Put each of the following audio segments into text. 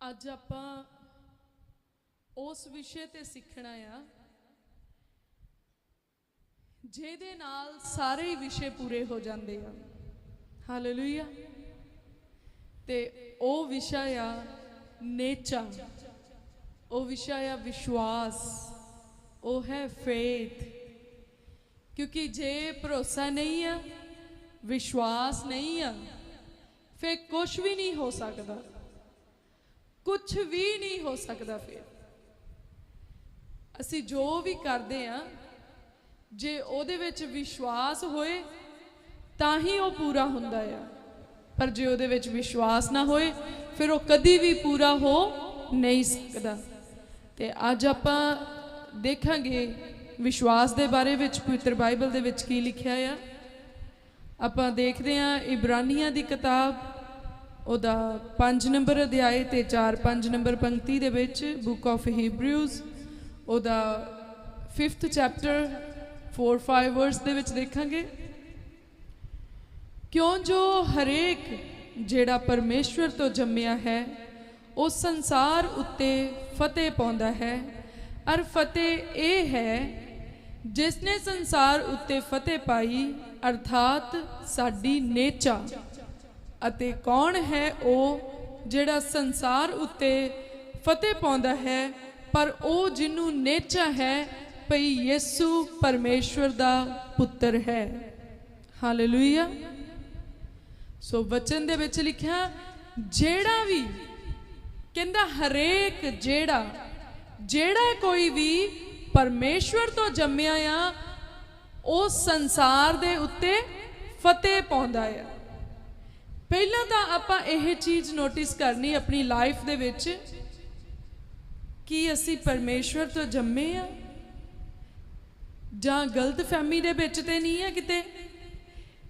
ਅੱਜ ਆਪਾਂ ਉਸ ਵਿਸ਼ੇ ਤੇ ਸਿੱਖਣਾ ਆ, ਜਿਹਦੇ ਨਾਲ ਸਾਰੇ ਵਿਸ਼ੇ ਪੂਰੇ ਹੋ ਜਾਂਦੇ ਆ। ਹਾਲੇਲੂਇਆ ਤੇ ਉਹ ਵਿਸ਼ਾ ਆ ਨੇਚਾ। ਉਹ ਵਿਸ਼ਾ ਆ ਵਿਸ਼ਵਾਸ। ਉਹ ਹੈ ਫੇਥ ਕਿਉਂਕਿ ਜੇ ਭਰੋਸਾ ਨਹੀਂ ਆ, ਵਿਸ਼ਵਾਸ ਨਹੀਂ ਆ, ਫਿਰ ਕੁਝ ਵੀ ਨਹੀਂ ਹੋ ਸਕਦਾ। ਕੁਝ ਵੀ ਨਹੀਂ ਹੋ ਸਕਦਾ ਫਿਰ। ਅਸੀਂ ਜੋ ਵੀ ਕਰਦੇ ਆ ਜੇ ਉਹਦੇ ਵਿੱਚ ਵਿਸ਼ਵਾਸ ਹੋਏ, ਤਾਂ ਹੀ ਉਹ ਪੂਰਾ ਹੁੰਦਾ ਆ। ਪਰ ਜੇ ਉਹਦੇ ਵਿੱਚ ਵਿਸ਼ਵਾਸ ਨਾ ਹੋਏ, ਫਿਰ ਉਹ ਕਦੀ ਵੀ ਪੂਰਾ ਹੋ ਨਹੀਂ ਸਕਦਾ। ਤੇ ਅੱਜ ਆਪਾਂ ਦੇਖਾਂਗੇ ਵਿਸ਼ਵਾਸ ਦੇ ਬਾਰੇ ਵਿੱਚ, ਪਵਿੱਤਰ ਬਾਈਬਲ ਦੇ ਵਿੱਚ ਕੀ ਲਿਖਿਆ ਆ। ਆਪਾਂ ਦੇਖਦੇ ਹਾਂ ਇਬਰਾਨੀਆਂ ਦੀ ਕਿਤਾਬ ਉਹਦਾ 5 ਨੰਬਰ ਅਧਿਆਏ ਤੇ 4-5 ਨੰਬਰ ਪੰਕਤੀ ਦੇ ਵਿੱਚ ਬੁੱਕ ਆਫ ਹੀਬਰਿਊਜ਼ ਉਹਦਾ 5th ਚੈਪਟਰ 4-5 ਵਰਸ ਦੇ ਵਿੱਚ ਦੇਖਾਂਗੇ। ਕਿਉਂ ਜੋ ਹਰੇਕ ਜਿਹੜਾ ਪਰਮੇਸ਼ਵਰ ਤੋਂ ਜੰਮਿਆ ਹੈ, ਉਹ ਸੰਸਾਰ ਉੱਤੇ ਫਤਿਹ ਪਾਉਂਦਾ ਹੈ। ਅਰ ਫਤਿਹ ਇਹ ਹੈ ਜਿਸ ਨੇ ਸੰਸਾਰ ਉੱਤੇ ਫਤਿਹ ਪਾਈ, ਅਰਥਾਤ ਸਾਡੀ ਨੇਚਾ। ਅਤੇ ਕੌਣ ਹੈ ਉਹ ਜਿਹੜਾ ਸੰਸਾਰ ਉੱਤੇ ਫਤਿਹ ਪਾਉਂਦਾ ਹੈ, ਪਰ ਉਹ ਜਿਹਨੂੰ ਨੇਚਾ ਹੈ ਭਈ ਯਿਸੂ ਪਰਮੇਸ਼ਵਰ ਦਾ ਪੁੱਤਰ ਹੈ। ਹਾਲੇਲੂਇਆ ਸੋ ਵਚਨ ਦੇ ਵਿੱਚ ਲਿਖਿਆ, ਜਿਹੜਾ ਵੀ ਕਹਿੰਦਾ ਹਰੇਕ ਜਿਹੜਾ ਜਿਹੜਾ ਕੋਈ ਵੀ ਪਰਮੇਸ਼ਵਰ ਤੋਂ ਜੰਮਿਆ ਆ, ਉਹ ਸੰਸਾਰ ਦੇ ਉੱਤੇ ਫਤਿਹ ਪਾਉਂਦਾ ਆ। ਪਹਿਲਾਂ ਤਾਂ ਆਪਾਂ ਇਹ ਚੀਜ਼ ਨੋਟਿਸ ਕਰਨੀ ਆਪਣੀ ਲਾਈਫ ਦੇ ਵਿੱਚ ਕਿ ਅਸੀਂ ਪਰਮੇਸ਼ਵਰ ਤੋਂ ਜੰਮੇ ਆ ਜਾਂ ਗਲਤ ਫਹਿਮੀ ਦੇ ਵਿੱਚ ਤੇ ਨਹੀਂ ਆ ਕਿਤੇ।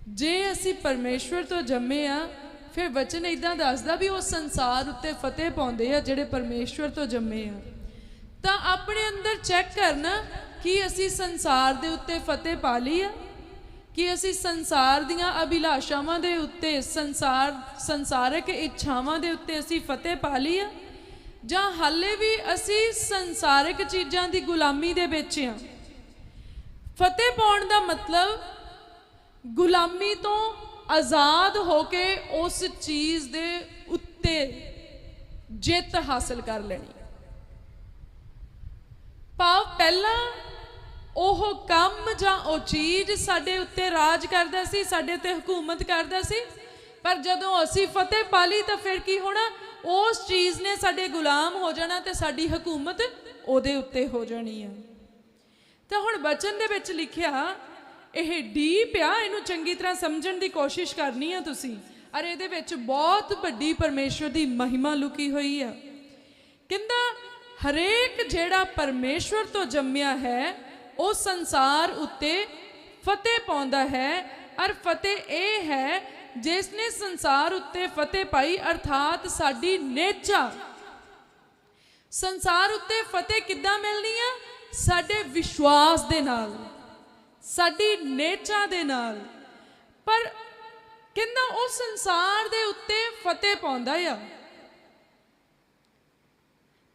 ਜੇ ਅਸੀਂ ਪਰਮੇਸ਼ਵਰ ਤੋਂ ਜੰਮੇ ਆ, ਫਿਰ ਵਚਨ ਇਦਾਂ ਦੱਸਦਾ ਵੀ ਉਹ ਸੰਸਾਰ ਉੱਤੇ ਫਤਿਹ ਪਾਉਂਦੇ ਆ ਜਿਹੜੇ ਪਰਮੇਸ਼ਵਰ ਤੋਂ ਜੰਮੇ ਆ। ਤਾਂ ਆਪਣੇ ਅੰਦਰ ਚੈੱਕ ਕਰਨਾ ਕਿ ਅਸੀਂ ਸੰਸਾਰ ਦੇ ਉੱਤੇ ਫਤਿਹ ਪਾ ਲਈ ਆ ਕਿ ਅਸੀਂ ਸੰਸਾਰ ਦੀਆਂ ਅਭਿਲਾਸ਼ਾਵਾਂ ਦੇ ਉੱਤੇ, ਸੰਸਾਰ, ਸੰਸਾਰਕ ਇੱਛਾਵਾਂ ਦੇ ਉੱਤੇ ਅਸੀਂ ਫਤਿਹ ਪਾ ਲਈ ਆ? ਜਾਂ ਹਾਲੇ ਵੀ ਅਸੀਂ ਸੰਸਾਰਕ ਚੀਜ਼ਾਂ ਦੀ ਗੁਲਾਮੀ ਦੇ ਵਿੱਚ ਆ? ਫਤਿਹ ਪਾਉਣ ਦਾ ਮਤਲਬ ਗੁਲਾਮੀ ਤੋਂ ਆਜ਼ਾਦ ਹੋ ਕੇ ਉਸ ਚੀਜ਼ ਦੇ ਉੱਤੇ ਜਿੱਤ ਹਾਸਲ ਕਰ ਲੈਣੀ। ਭਾਵ ਪਹਿਲਾਂ ਉਹ ਕੰਮ ਜਾਂ ਉਹ ਚੀਜ਼ ਸਾਡੇ ਉੱਤੇ ਰਾਜ ਕਰਦਾ ਸੀ, ਸਾਡੇ ਉੱਤੇ ਹਕੂਮਤ ਕਰਦਾ ਸੀ, ਪਰ ਜਦੋਂ ਅਸੀਂ ਫਤਿਹ ਪਾ ਲਈ ਤਾਂ ਫਿਰ ਕੀ ਹੋਣਾ? ਉਸ ਚੀਜ਼ ਨੇ ਸਾਡੇ ਗੁਲਾਮ ਹੋ ਜਾਣਾ ਤੇ ਸਾਡੀ ਹਕੂਮਤ ਉਹਦੇ ਉੱਤੇ ਹੋ ਜਾਣੀ ਆ। ਤਾਂ ਹੁਣ ਬਚਨ ਦੇ ਵਿੱਚ ਲਿਖਿਆ, ਇਹ ਡੀਪ ਆ, ਇਹਨੂੰ ਚੰਗੀ ਤਰ੍ਹਾਂ ਸਮਝਣ ਦੀ ਕੋਸ਼ਿਸ਼ ਕਰਨੀ ਆ ਤੁਸੀਂ। ਅਰ ਇਹਦੇ ਵਿੱਚ ਬਹੁਤ ਵੱਡੀ ਪਰਮੇਸ਼ਵਰ ਦੀ ਮਹਿਮਾ ਲੁਕੀ ਹੋਈ ਆ। ਕਹਿੰਦਾ, ਹਰੇਕ ਜਿਹੜਾ ਪਰਮੇਸ਼ਵਰ ਤੋਂ ਜੰਮਿਆ ਹੈ ਉਹ ਸੰਸਾਰ ਉੱਤੇ ਫਤਿਹ ਪਾਉਂਦਾ ਹੈ, ਅਰ ਫਤਿਹ ਇਹ ਹੈ, ਜਿਸ ਨੇ ਸੰਸਾਰ ਉੱਤੇ ਫਤਿਹ ਪਾਈ, ਅਰਥਾਤ ਸਾਡੀ ਨੇਚਾ ਸੰਸਾਰ ਉੱਤੇ ਫਤਿਹ ਕਿੱਦਾਂ ਮਿਲਣੀ ਆ? ਸਾਡੇ ਵਿਸ਼ਵਾਸ ਦੇ ਨਾਲ, ਸਾਡੀ ਨੇਚਾ ਦੇ ਨਾਲ। ਪਰ ਕਹਿੰਦਾ ਉਹ ਸੰਸਾਰ ਦੇ ਉੱਤੇ ਫਤਿਹ ਪਾਉਂਦਾ ਆ?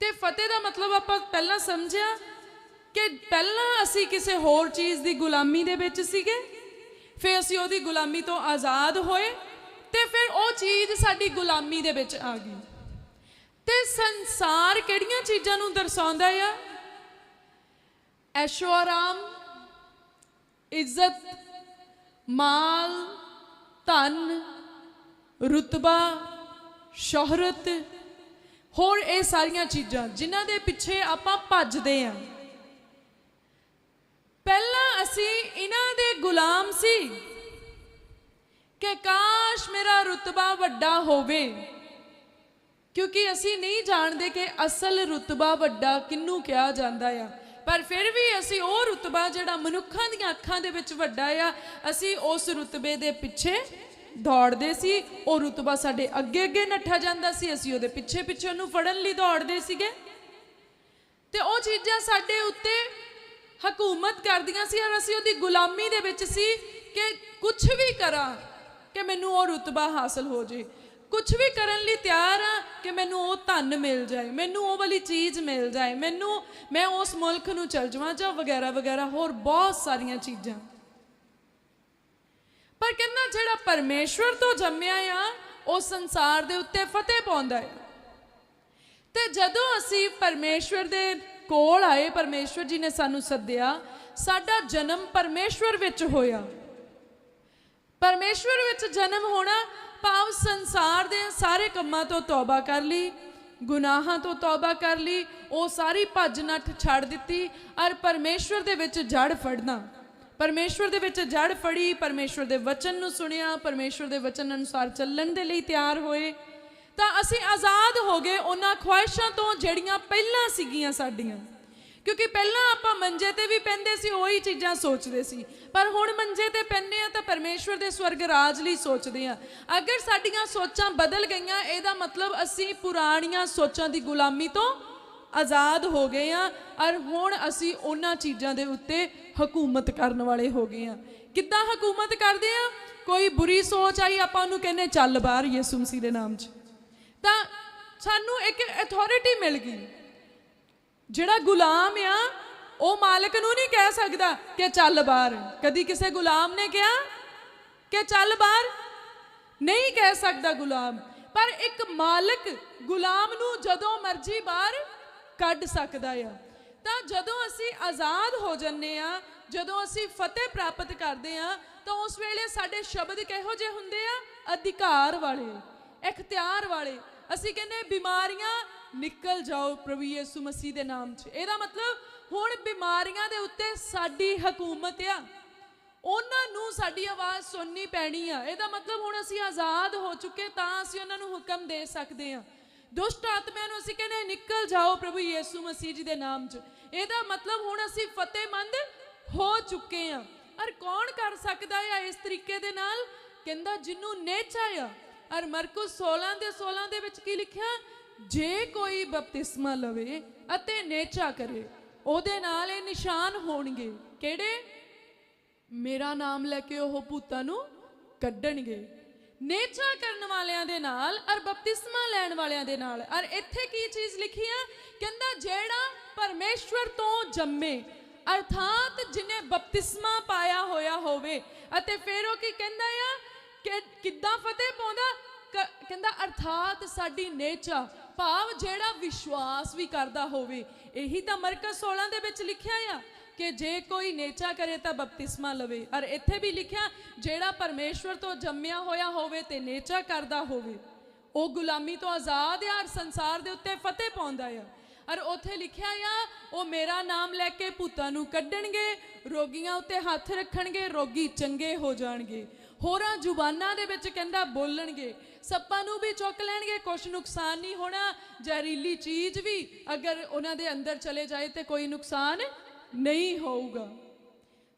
ਤੇ ਫਤਿਹ ਦਾ ਮਤਲਬ ਆਪਾਂ ਪਹਿਲਾਂ ਸਮਝਿਆ ਕਿ ਪਹਿਲਾਂ ਅਸੀਂ ਕਿਸੇ ਹੋਰ ਚੀਜ਼ ਦੀ ਗੁਲਾਮੀ ਦੇ ਵਿੱਚ ਸੀਗੇ, ਫਿਰ ਅਸੀਂ ਉਹਦੀ ਗੁਲਾਮੀ ਤੋਂ ਆਜ਼ਾਦ ਹੋਏ ਤੇ ਫਿਰ ਉਹ ਚੀਜ਼ ਸਾਡੀ ਗੁਲਾਮੀ ਦੇ ਵਿੱਚ ਆ ਗਈ। ਤੇ ਸੰਸਾਰ ਕਿਹੜੀਆਂ ਚੀਜ਼ਾਂ ਨੂੰ ਦਰਸਾਉਂਦਾ ਆ? ਐਸ਼ੋ ਆਰਾਮ ਇੱਜ਼ਤ, ਮਾਲ, ਧਨ, ਰੁਤਬਾ, ਸ਼ੋਹਰਤ, ਹੋਰ ਇਹ ਸਾਰੀਆਂ ਚੀਜ਼ਾਂ ਜਿਨ੍ਹਾਂ ਦੇ ਪਿੱਛੇ ਆਪਾਂ ਭੱਜਦੇ ਆਂ। ਪਹਿਲਾਂ ਅਸੀਂ ਇਹਨਾਂ ਦੇ ਗੁਲਾਮ ਸੀ ਕਿ ਕਾਸ਼ ਮੇਰਾ ਰੁਤਬਾ ਵੱਡਾ ਹੋਵੇ, ਕਿਉਂਕਿ ਅਸੀਂ ਨਹੀਂ ਜਾਣਦੇ ਕਿ ਅਸਲ ਰੁਤਬਾ ਵੱਡਾ ਕਿੰਨੂੰ ਕਿਹਾ ਜਾਂਦਾ ਆ। ਪਰ ਫਿਰ ਵੀ ਅਸੀਂ ਉਹ ਰੁਤਬਾ ਜਿਹੜਾ ਮਨੁੱਖਾਂ ਦੀਆਂ ਅੱਖਾਂ ਦੇ ਵਿੱਚ ਵੱਡਾ ਆ, ਅਸੀਂ ਉਸ ਰੁਤਬੇ ਦੇ ਪਿੱਛੇ ਦੌੜਦੇ ਸੀ। ਉਹ ਰੁਤਬਾ ਸਾਡੇ ਅੱਗੇ ਅੱਗੇ ਨੱਠਾ ਜਾਂਦਾ ਸੀ। ਅਸੀਂ ਉਹਦੇ ਪਿੱਛੇ ਪਿੱਛੇ ਉਹਨੂੰ ਫੜਨ ਲਈ ਦੌੜਦੇ ਸੀਗੇ। ਤੇ ਉਹ ਚੀਜ਼ਾਂ ਸਾਡੇ ਉੱਤੇ ਹਕੂਮਤ ਕਰਦੀਆਂ ਸੀ ਔਰ ਅਸੀਂ ਉਹਦੀ ਗੁਲਾਮੀ ਦੇ ਵਿੱਚ ਸੀ ਕਿ ਕੁਝ ਵੀ ਕਰਾਂ ਕਿ ਮੈਨੂੰ ਉਹ ਰੁਤਬਾ ਹਾਸਲ ਹੋ ਜੇ। ਕੁਝ ਵੀ ਕਰਨ ਲਈ ਤਿਆਰ ਆ ਕਿ ਮੈਨੂੰ ਉਹ ਧਨ ਮਿਲ ਜਾਏ, ਮੈਨੂੰ ਉਹ ਵਾਲੀ ਚੀਜ਼ ਮਿਲ ਜਾਏ, ਮੈਨੂੰ ਮੈਂ ਉਸ ਮੁਲਕ ਨੂੰ ਚਲ ਜਾਵਾਂ ਜਾਂ ਵਗੈਰਾ ਵਗੈਰਾ, ਹੋਰ ਬਹੁਤ ਸਾਰੀਆਂ ਚੀਜ਼ਾਂ। ਪਰ ਕਹਿੰਦਾ ਜਿਹੜਾ ਪਰਮੇਸ਼ਵਰ ਤੋਂ ਜੰਮਿਆ ਆ, ਉਹ ਸੰਸਾਰ ਦੇ ਉੱਤੇ ਫਤਿਹ ਪਾਉਂਦਾ ਹੈ ਤੇ ਜਦੋਂ ਅਸੀਂ ਪਰਮੇਸ਼ਵਰ ਦੇ ਕੋਲ ਆਏ, ਪਰਮੇਸ਼ਵਰ ਜੀ ਨੇ ਸਾਨੂੰ ਸੱਦਿਆ, ਸਾਡਾ ਜਨਮ ਪਰਮੇਸ਼ਵਰ ਵਿੱਚ ਹੋਇਆ। ਪਰਮੇਸ਼ਵਰ ਵਿੱਚ ਜਨਮ ਹੋਣਾ, ਭਾਵ ਸੰਸਾਰ ਦੇ ਸਾਰੇ ਕੰਮਾਂ ਤੋਂ ਤੌਬਾ ਕਰ ਲਈ, ਗੁਨਾਹਾਂ ਤੋਂ ਤੌਬਾ ਕਰ ਲਈ, ਉਹ ਸਾਰੀ ਭੱਜ ਨੱਠ ਛੱਡ ਦਿੱਤੀ ਔਰ ਪਰਮੇਸ਼ਵਰ ਦੇ ਵਿੱਚ ਜੜ ਫੜਨਾ। ਪਰਮੇਸ਼ਵਰ ਦੇ ਵਿੱਚ ਜੜ ਫੜੀ, ਪਰਮੇਸ਼ਵਰ ਦੇ ਵਚਨ ਨੂੰ ਸੁਣਿਆ, ਪਰਮੇਸ਼ਵਰ ਦੇ ਵਚਨ ਅਨੁਸਾਰ ਚੱਲਣ ਦੇ ਲਈ ਤਿਆਰ ਹੋਏ। ਤਾਂ ਅਸੀਂ ਆਜ਼ਾਦ ਹੋ ਗਏ ਉਹਨਾਂ ਖੁਆਇਸ਼ਾਂ ਤੋਂ ਜਿਹੜੀਆਂ ਪਹਿਲਾਂ ਸੀਗੀਆਂ ਸਾਡੀਆਂ। ਕਿਉਂਕਿ ਪਹਿਲਾਂ ਆਪਾਂ ਮੰਜੇ ਤੇ ਵੀ ਪੈਂਦੇ ਸੀ, ਉਹੀ ਚੀਜ਼ਾਂ ਸੋਚਦੇ ਸੀ। ਪਰ ਹੁਣ ਮੰਜੇ ਤੇ ਪੈਂਦੇ ਆ ਤਾਂ ਪਰਮੇਸ਼ਵਰ ਦੇ ਸਵਰਗ ਰਾਜ ਲਈ ਸੋਚਦੇ ਆ ਅਗਰ ਸਾਡੀਆਂ ਸੋਚਾਂ ਬਦਲ ਗਈਆਂ, ਇਹਦਾ ਮਤਲਬ ਅਸੀਂ ਪੁਰਾਣੀਆਂ ਸੋਚਾਂ ਦੀ ਗੁਲਾਮੀ ਤੋਂ ਆਜ਼ਾਦ ਹੋ ਗਏ ਆ ਔਰ ਹੁਣ ਅਸੀਂ ਉਹਨਾਂ ਚੀਜ਼ਾਂ ਦੇ ਉੱਤੇ ਹਕੂਮਤ ਕਰਨ ਵਾਲੇ ਹੋ ਗਏ ਆ ਕਿੱਦਾਂ ਹਕੂਮਤ ਕਰਦੇ ਆ ਕੋਈ ਬੁਰੀ ਸੋਚ ਆਈ, ਆਪਾਂ ਉਹਨੂੰ ਕਹਿੰਦੇ ਚੱਲ ਬਾਹਰ ਯਿਸੂ ਮਸੀਹ ਦੇ ਨਾਮ 'ਚ। ਤਾਂ ਸਾਨੂੰ ਇੱਕ ਅਥਾਰਟੀ ਮਿਲ ਗਈ। ਜਿਹੜਾ ਗੁਲਾਮ ਆ, ਉਹ ਮਾਲਕ ਨੂੰ ਨਹੀਂ ਕਹਿ ਸਕਦਾ ਕਿ ਚੱਲ ਬਾਹਰ। ਕਦੀ ਕਿਸੇ ਗੁਲਾਮ ਨੇ ਕਿਹਾ ਕਿ ਚੱਲ ਬਾਹਰ? ਨਹੀਂ ਕਹਿ ਸਕਦਾ ਗੁਲਾਮ। ਪਰ ਇੱਕ ਮਾਲਕ ਗੁਲਾਮ ਨੂੰ ਜਦੋਂ ਮਰਜ਼ੀ ਬਾਹਰ ਕੱਢ ਸਕਦਾ ਆ। ਤਾਂ ਜਦੋਂ ਅਸੀਂ ਆਜ਼ਾਦ ਹੋ ਜੰਨੇ ਆ, ਜਦੋਂ ਅਸੀਂ ਫਤਿਹ ਪ੍ਰਾਪਤ ਕਰਦੇ ਆ, ਤਾਂ ਉਸ ਵੇਲੇ ਸਾਡੇ ਸ਼ਬਦ ਕਿਹੋ ਜਿਹੇ ਹੁੰਦੇ ਆ? ਅਧਿਕਾਰ ਵਾਲੇ, ਇਖਤਿਆਰ ਵਾਲੇ। ਅਸੀਂ ਕਹਿੰਦੇ ਬਿਮਾਰੀਆਂ ਨਿਕਲ ਜਾਓ ਪ੍ਰਭੂ ਯਿਸੂ ਮਸੀਹ ਦੇ ਨਾਮ 'ਚ। ਇਹਦਾ ਮਤਲਬ ਹੁਣ ਬਿਮਾਰੀਆਂ ਦੇ ਉੱਤੇ ਸਾਡੀ ਹਕੂਮਤ ਆ। ਉਹਨਾਂ ਨੂੰ ਸਾਡੀ ਆਵਾਜ਼ ਸੁਣਨੀ ਪੈਣੀ ਆ। ਇਹਦਾ ਮਤਲਬ ਹੁਣ ਅਸੀਂ ਆਜ਼ਾਦ ਹੋ ਚੁੱਕੇ ਤਾਂ ਅਸੀਂ ਉਹਨਾਂ ਨੂੰ ਹੁਕਮ ਦੇ ਸਕਦੇ ਆ। ਦੁਸ਼ਟ ਆਤਮਿਆਂ ਨੂੰ ਅਸੀਂ ਕਹਿੰਦੇ ਨਿਕਲ ਜਾਓ ਪ੍ਰਭੂ ਯਿਸੂ ਮਸੀਹ ਜੀ ਦੇ ਨਾਮ 'ਚ। ਇਹਦਾ ਮਤਲਬ ਹੁਣ ਅਸੀਂ ਫਤਿਹਮੰਦ ਹੋ ਚੁੱਕੇ ਆ। ਔਰ ਕੌਣ ਕਰ ਸਕਦਾ ਆ ਇਸ ਤਰੀਕੇ ਦੇ ਨਾਲ? ਕਹਿੰਦਾ ਜਿਹਨੂੰ ਨੇਚਾ ਆ ਔਰ ਮਰਕੁਸ 16 ਦੇ 16 ਦੇ ਵਿੱਚ ਕੀ ਲਿਖਿਆ? ਜੇ ਕੋਈ ਬਪਤਿਸਮਾ ਲਵੇ ਅਤੇ ਨੇਚਾ ਕਰੇ, ਉਹਦੇ ਨਾਲ ਇਹ ਨਿਸ਼ਾਨ ਹੋਣਗੇ। ਕਿਹੜੇ? ਮੇਰਾ ਨਾਮ ਲੈ ਕੇ ਉਹ ਭੂਤਾਂ ਨੂੰ ਕੱਢਣਗੇ। ਨੇਚਾ ਕਰਨ ਵਾਲਿਆਂ ਦੇ ਨਾਲ ਔਰ ਬਪਤਿਸਮਾ ਲੈਣ ਵਾਲਿਆਂ ਦੇ ਨਾਲ। ਔਰ ਇੱਥੇ ਕੀ ਚੀਜ਼ ਲਿਖੀ ਆ? ਕਹਿੰਦਾ ਜਿਹੜਾ ਪਰਮੇਸ਼ਵਰ ਤੋਂ ਜੰਮੇ, ਅਰਥਾਤ ਜਿਨੇ ਬਪਤਿਸਮਾ ਪਾਇਆ ਹੋਇਆ ਹੋਵੇ, ਅਤੇ ਫਿਰ ਉਹ ਕੀ ਕਹਿੰਦਾ ਆ? ਕਿ ਕਿੱਦਾਂ ਫਤਿਹ ਪਾਉਂਦਾ? ਕਹਿੰਦਾ, ਅਰਥਾਤ ਸਾਡੀ ਨੇਚਾ ਭਾਵ ਜਿਹੜਾ ਵਿਸ਼ਵਾਸ ਵੀ ਕਰਦਾ ਹੋਵੇ। ਇਹੀ ਤਾਂ ਮਰਕਸ 16 ਦੇ ਵਿੱਚ ਲਿਖਿਆ ਆ ਕਿ ਜੇ ਕੋਈ ਨੇਚਾ ਕਰੇ ਤਾਂ ਬਪਤਿਸਮਾ ਲਵੇ। ਔਰ ਇੱਥੇ ਵੀ ਲਿਖਿਆ, ਜਿਹੜਾ ਪਰਮੇਸ਼ਵਰ ਤੋਂ ਜੰਮਿਆ ਹੋਇਆ ਹੋਵੇ ਤੇ ਨੇਚਾ ਕਰਦਾ ਹੋਵੇ, ਉਹ ਗੁਲਾਮੀ ਤੋਂ ਆਜ਼ਾਦ ਆ ਔਰ ਸੰਸਾਰ ਦੇ ਉੱਤੇ ਫਤਿਹ ਪਾਉਂਦਾ ਆ। ਔਰ ਉੱਥੇ ਲਿਖਿਆ ਆ, ਉਹ ਮੇਰਾ ਨਾਮ ਲੈ ਕੇ ਭੂਤਾਂ ਨੂੰ ਕੱਢਣਗੇ, ਰੋਗੀਆਂ ਉੱਤੇ ਹੱਥ ਰੱਖਣਗੇ, ਰੋਗੀ ਚੰਗੇ ਹੋ ਜਾਣਗੇ। ਹੋਰਾਂ ਜ਼ੁਬਾਨਾਂ ਦੇ ਵਿੱਚ ਕਹਿੰਦਾ ਬੋਲਣਗੇ। ਸੱਪਾਂ ਨੂੰ ਵੀ ਚੁੱਕ ਲੈਣਗੇ ਕੁਝ ਨੁਕਸਾਨ ਨਹੀਂ ਹੋਣਾ। ਜ਼ਹਿਰੀਲੀ ਚੀਜ਼ ਵੀ ਅਗਰ ਉਹਨਾਂ ਦੇ ਅੰਦਰ ਚਲੇ ਜਾਏ ਤੇ ਕੋਈ ਨੁਕਸਾਨ ਨਹੀਂ ਹੋਊਗਾ।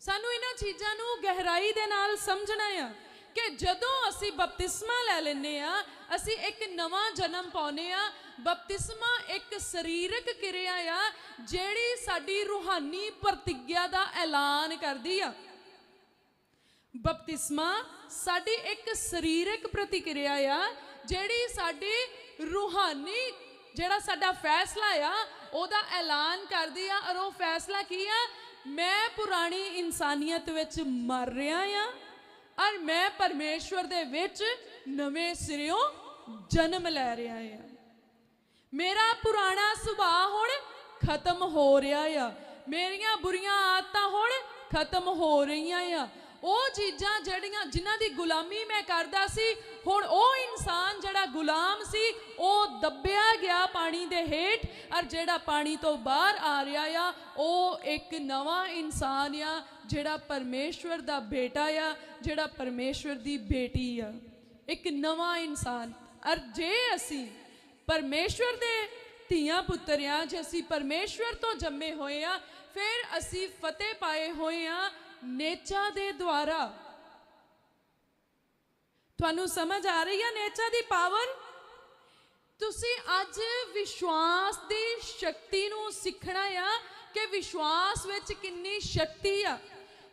ਸਾਨੂੰ ਇਹਨਾਂ ਚੀਜ਼ਾਂ ਨੂੰ ਗਹਿਰਾਈ ਦੇ ਨਾਲ ਸਮਝਣਾ ਆ ਕਿ ਜਦੋਂ ਅਸੀਂ ਬਪਤਿਸਮਾ ਲੈ ਲੈਨੇ ਆ, ਅਸੀਂ ਇੱਕ ਨਵਾਂ ਜਨਮ ਪਾਉਨੇ ਆ। ਬਪਤਿਸਮਾ ਇੱਕ ਸਰੀਰਕ ਕਿਰਿਆ ਆ, ਜਿਹੜੀ ਸਾਡੀ ਰੂਹਾਨੀ ਪ੍ਰਤੀਗਿਆ ਦਾ ਐਲਾਨ ਕਰਦੀ ਆ। ਬਪਤਿਸਮਾ ਸਾਡੀ ਇੱਕ ਸਰੀਰਕ ਪ੍ਰਤੀਕਿਰਿਆ ਆ, ਜਿਹੜੀ ਸਾਡੀ ਰੂਹਾਨੀ, ਜਿਹੜਾ ਸਾਡਾ ਫੈਸਲਾ ਆ, ਉਹਦਾ ਐਲਾਨ ਕਰਦੀ ਆ। ਔਰ ਉਹ ਫੈਸਲਾ ਕੀ ਆ? ਮੈਂ ਪੁਰਾਣੀ ਇਨਸਾਨੀਅਤ ਵਿੱਚ ਮਰ ਰਿਹਾ ਆ, ਔਰ ਮੈਂ ਪਰਮੇਸ਼ਵਰ ਦੇ ਵਿੱਚ ਨਵੇਂ ਸਿਰਿਓਂ ਜਨਮ ਲੈ ਰਿਹਾ ਆ। ਮੇਰਾ ਪੁਰਾਣਾ ਸੁਭਾਅ ਹੁਣ ਖਤਮ ਹੋ ਰਿਹਾ ਆ। ਮੇਰੀਆਂ ਬੁਰੀਆਂ ਆਦਤਾਂ ਹੁਣ ਖਤਮ ਹੋ ਰਹੀਆਂ ਆ। ਉਹ ਚੀਜ਼ਾਂ ਜਿਹੜੀਆਂ ਜਿਨ੍ਹਾਂ ਦੀ ਗੁਲਾਮੀ ਮੈਂ ਕਰਦਾ ਸੀ, ਹੁਣ ਉਹ ਇਨਸਾਨ ਜਿਹੜਾ ਗੁਲਾਮ ਸੀ, ਉਹ ਦੱਬਿਆ ਗਿਆ ਪਾਣੀ ਦੇ ਹੇਠ, ਔਰ ਜਿਹੜਾ ਪਾਣੀ ਤੋਂ ਬਾਹਰ ਆ ਰਿਹਾ ਆ, ਉਹ ਇੱਕ ਨਵਾਂ ਇਨਸਾਨ ਆ, ਜਿਹੜਾ ਪਰਮੇਸ਼ਵਰ ਦਾ ਬੇਟਾ ਆ, ਜਿਹੜਾ ਪਰਮੇਸ਼ਵਰ ਦੀ ਬੇਟੀ ਆ। ਇੱਕ ਨਵਾਂ ਇਨਸਾਨ। ਔਰ ਜੇ ਅਸੀਂ ਪਰਮੇਸ਼ਵਰ ਦੇ ਧੀਆਂ ਪੁੱਤਰ ਆ, ਜੇ ਅਸੀਂ ਪਰਮੇਸ਼ਵਰ ਤੋਂ ਜੰਮੇ ਹੋਏ ਆ, ਫਿਰ ਅਸੀਂ ਫਤਿਹ ਪਾਏ ਹੋਏ ਆ ਨੇਚਾ ਦੇ ਦੁਆਰਾ। ਤੁਹਾਨੂੰ ਸਮਝ ਆ ਰਹੀ ਆ ਨੇਚਾ ਦੀ ਪਾਵਰ? ਤੁਸੀਂ ਅੱਜ ਵਿਸ਼ਵਾਸ ਦੀ ਸ਼ਕਤੀ ਨੂੰ ਸਿੱਖਣਾ ਆ ਕਿ ਵਿਸ਼ਵਾਸ ਵਿੱਚ ਕਿੰਨੀ ਸ਼ਕਤੀ ਆ।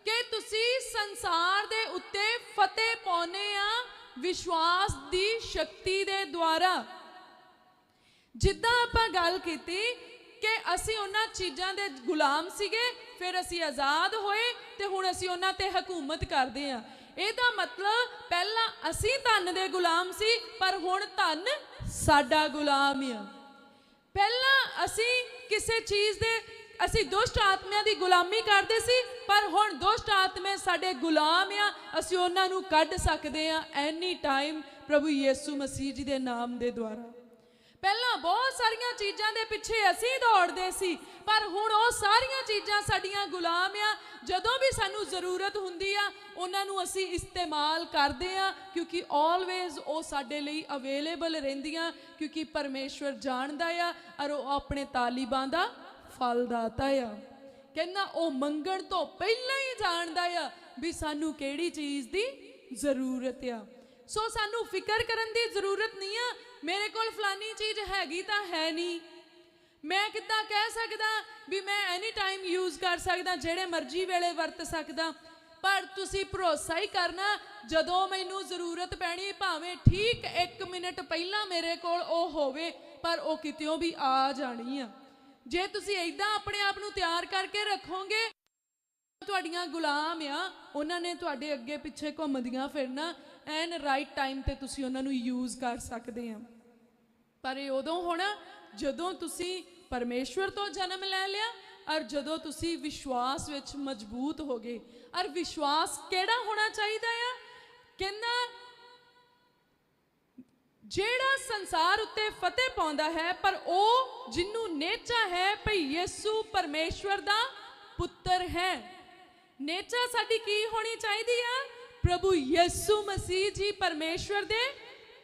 ਕਿ ਤੁਸੀਂ ਸੰਸਾਰ ਦੇ ਉੱਤੇ ਫਤਿਹ ਪਾਉਨੇ ਆ ਵਿਸ਼ਵਾਸ ਦੀ ਸ਼ਕਤੀ ਦੇ ਦੁਆਰਾ। ਜਿੱਦਾਂ ਆਪਾਂ ਗੱਲ ਕੀਤੀ ਕਿ ਅਸੀਂ ਉਹਨਾਂ ਚੀਜ਼ਾਂ ਦੇ ਗੁਲਾਮ ਸੀਗੇ, ਫਿਰ ਅਸੀਂ ਆਜ਼ਾਦ ਹੋਏ ਤੇ ਹੁਣ ਅਸੀਂ ਉਹਨਾਂ ਤੇ ਹਕੂਮਤ ਕਰਦੇ ਹਾਂ। ਇਹਦਾ ਮਤਲਬ ਪਹਿਲਾਂ ਅਸੀਂ ਧਨ ਦੇ ਗੁਲਾਮ ਸੀ, ਪਰ ਹੁਣ ਧਨ ਸਾਡਾ ਗੁਲਾਮ ਆ। ਪਹਿਲਾਂ ਅਸੀਂ ਕਿਸੇ ਚੀਜ਼ ਦੇ, ਅਸੀਂ ਦੁਸ਼ਟ ਆਤਮਿਆਂ ਦੀ ਗੁਲਾਮੀ ਕਰਦੇ ਸੀ, ਪਰ ਹੁਣ ਦੁਸ਼ਟ ਆਤਮੇ ਸਾਡੇ ਗੁਲਾਮ ਆ, ਅਸੀਂ ਉਹਨਾਂ ਨੂੰ ਕੱਢ ਸਕਦੇ ਆ ਐਨੀ ਟਾਈਮ ਪ੍ਰਭੂ ਯੀਸੂ ਮਸੀਹ ਜੀ ਦੇ ਨਾਮ ਦੇ ਦੁਆਰਾ। ਪਹਿਲਾਂ ਬਹੁਤ ਸਾਰੀਆਂ ਚੀਜ਼ਾਂ ਦੇ ਪਿੱਛੇ ਅਸੀਂ ਦੌੜਦੇ ਸੀ, ਪਰ ਹੁਣ ਉਹ ਸਾਰੀਆਂ ਚੀਜ਼ਾਂ ਸਾਡੀਆਂ ਗੁਲਾਮ ਆ। ਜਦੋਂ ਵੀ ਸਾਨੂੰ ਜ਼ਰੂਰਤ ਹੁੰਦੀ ਆ, ਉਹਨਾਂ ਨੂੰ ਅਸੀਂ ਇਸਤੇਮਾਲ ਕਰਦੇ ਆ, ਕਿਉਂਕਿ ਆਲਵੇਜ਼ ਉਹ ਸਾਡੇ ਲਈ ਅਵੇਲੇਬਲ ਰਹਿੰਦੀਆਂ, ਕਿਉਂਕਿ ਪਰਮੇਸ਼ਵਰ ਜਾਣਦਾ ਆ ਔਰ ਉਹ ਆਪਣੇ ਤਾਲਿਬਾਂ ਦਾ ਫਲ ਦਾਤਾ ਆ। ਕਹਿੰਦਾ ਉਹ ਮੰਗਣ ਤੋਂ ਪਹਿਲਾਂ ਹੀ ਜਾਣਦਾ ਆ ਵੀ ਸਾਨੂੰ ਕਿਹੜੀ ਚੀਜ਼ ਦੀ ਜ਼ਰੂਰਤ ਆ। ਸੋ ਸਾਨੂੰ ਫਿਕਰ ਕਰਨ ਦੀ ਜ਼ਰੂਰਤ ਨਹੀਂ ਆ ਮੇਰੇ ਕੋਲ ਫਲਾਨੀ ਚੀਜ਼ ਹੈਗੀ ਤਾਂ ਹੈ ਨਹੀਂ ਮੈਂ ਕਿੱਦਾਂ ਕਹਿ ਸਕਦਾ ਵੀ ਮੈਂ ਐਨੀ ਟਾਈਮ ਯੂਜ਼ ਕਰ ਸਕਦਾ, ਜਿਹੜੇ ਮਰਜ਼ੀ ਵੇਲੇ ਵਰਤ ਸਕਦਾ। ਪਰ ਤੁਸੀਂ ਭਰੋਸਾ ਹੀ ਕਰਨਾ, ਜਦੋਂ ਮੈਨੂੰ ਜ਼ਰੂਰਤ ਪੈਣੀ, ਭਾਵੇਂ ਠੀਕ 1 ਮਿੰਟ ਪਹਿਲਾਂ ਮੇਰੇ ਕੋਲ ਉਹ ਹੋਵੇ, ਪਰ ਉਹ ਕਿਤਿਓਂ ਵੀ ਆ ਜਾਣੀ ਆ। ਜੇ ਤੁਸੀਂ ਐਦਾਂ ਆਪਣੇ ਆਪ ਨੂੰ ਤਿਆਰ ਕਰਕੇ ਰੱਖੋਗੇ, ਤੁਹਾਡੀਆਂ ਗੁਲਾਮ ਆ, ਉਹਨਾਂ ਨੇ ਤੁਹਾਡੇ ਅੱਗੇ ਪਿੱਛੇ ਘੁੰਮਦੀਆਂ ਫਿਰਨਾ, ਐਨ ਰਾਈਟ ਟਾਈਮ ਤੇ ਤੁਸੀਂ ਉਹਨਾਂ ਨੂੰ ਯੂਜ਼ ਕਰ ਸਕਦੇ ਆ। ਪਰ ਇਹ ਉਦੋਂ ਹੋਣਾ ਜਦੋਂ ਤੁਸੀਂ ਪਰਮੇਸ਼ਵਰ ਤੋਂ ਜਨਮ ਲੈ ਲਿਆ ਔਰ ਜਦੋਂ ਤੁਸੀਂ ਵਿਸ਼ਵਾਸ ਵਿੱਚ ਮਜ਼ਬੂਤ ਹੋਗੇ ਔਰ ਵਿਸ਼ਵਾਸ ਕਿਹੜਾ ਹੋਣਾ ਚਾਹੀਦਾ ਆ? ਕਹਿੰਦਾ ਜਿਹੜਾ ਸੰਸਾਰ ਉੱਤੇ ਫਤਿਹ ਪਾਉਂਦਾ ਹੈ, ਪਰ ਉਹ ਜਿਹਨੂੰ ਨੇਚਾ ਹੈ ਭਈ ਯਿਸੂ ਪਰਮੇਸ਼ਵਰ ਦਾ ਪੁੱਤਰ ਹੈ। ਨੇਚਾ ਸਾਡੀ ਕੀ ਹੋਣੀ ਚਾਹੀਦੀ ਆ? ਪ੍ਰਭੂ ਯਿਸੂ ਮਸੀਹ ਜੀ ਪਰਮੇਸ਼ਵਰ ਦੇ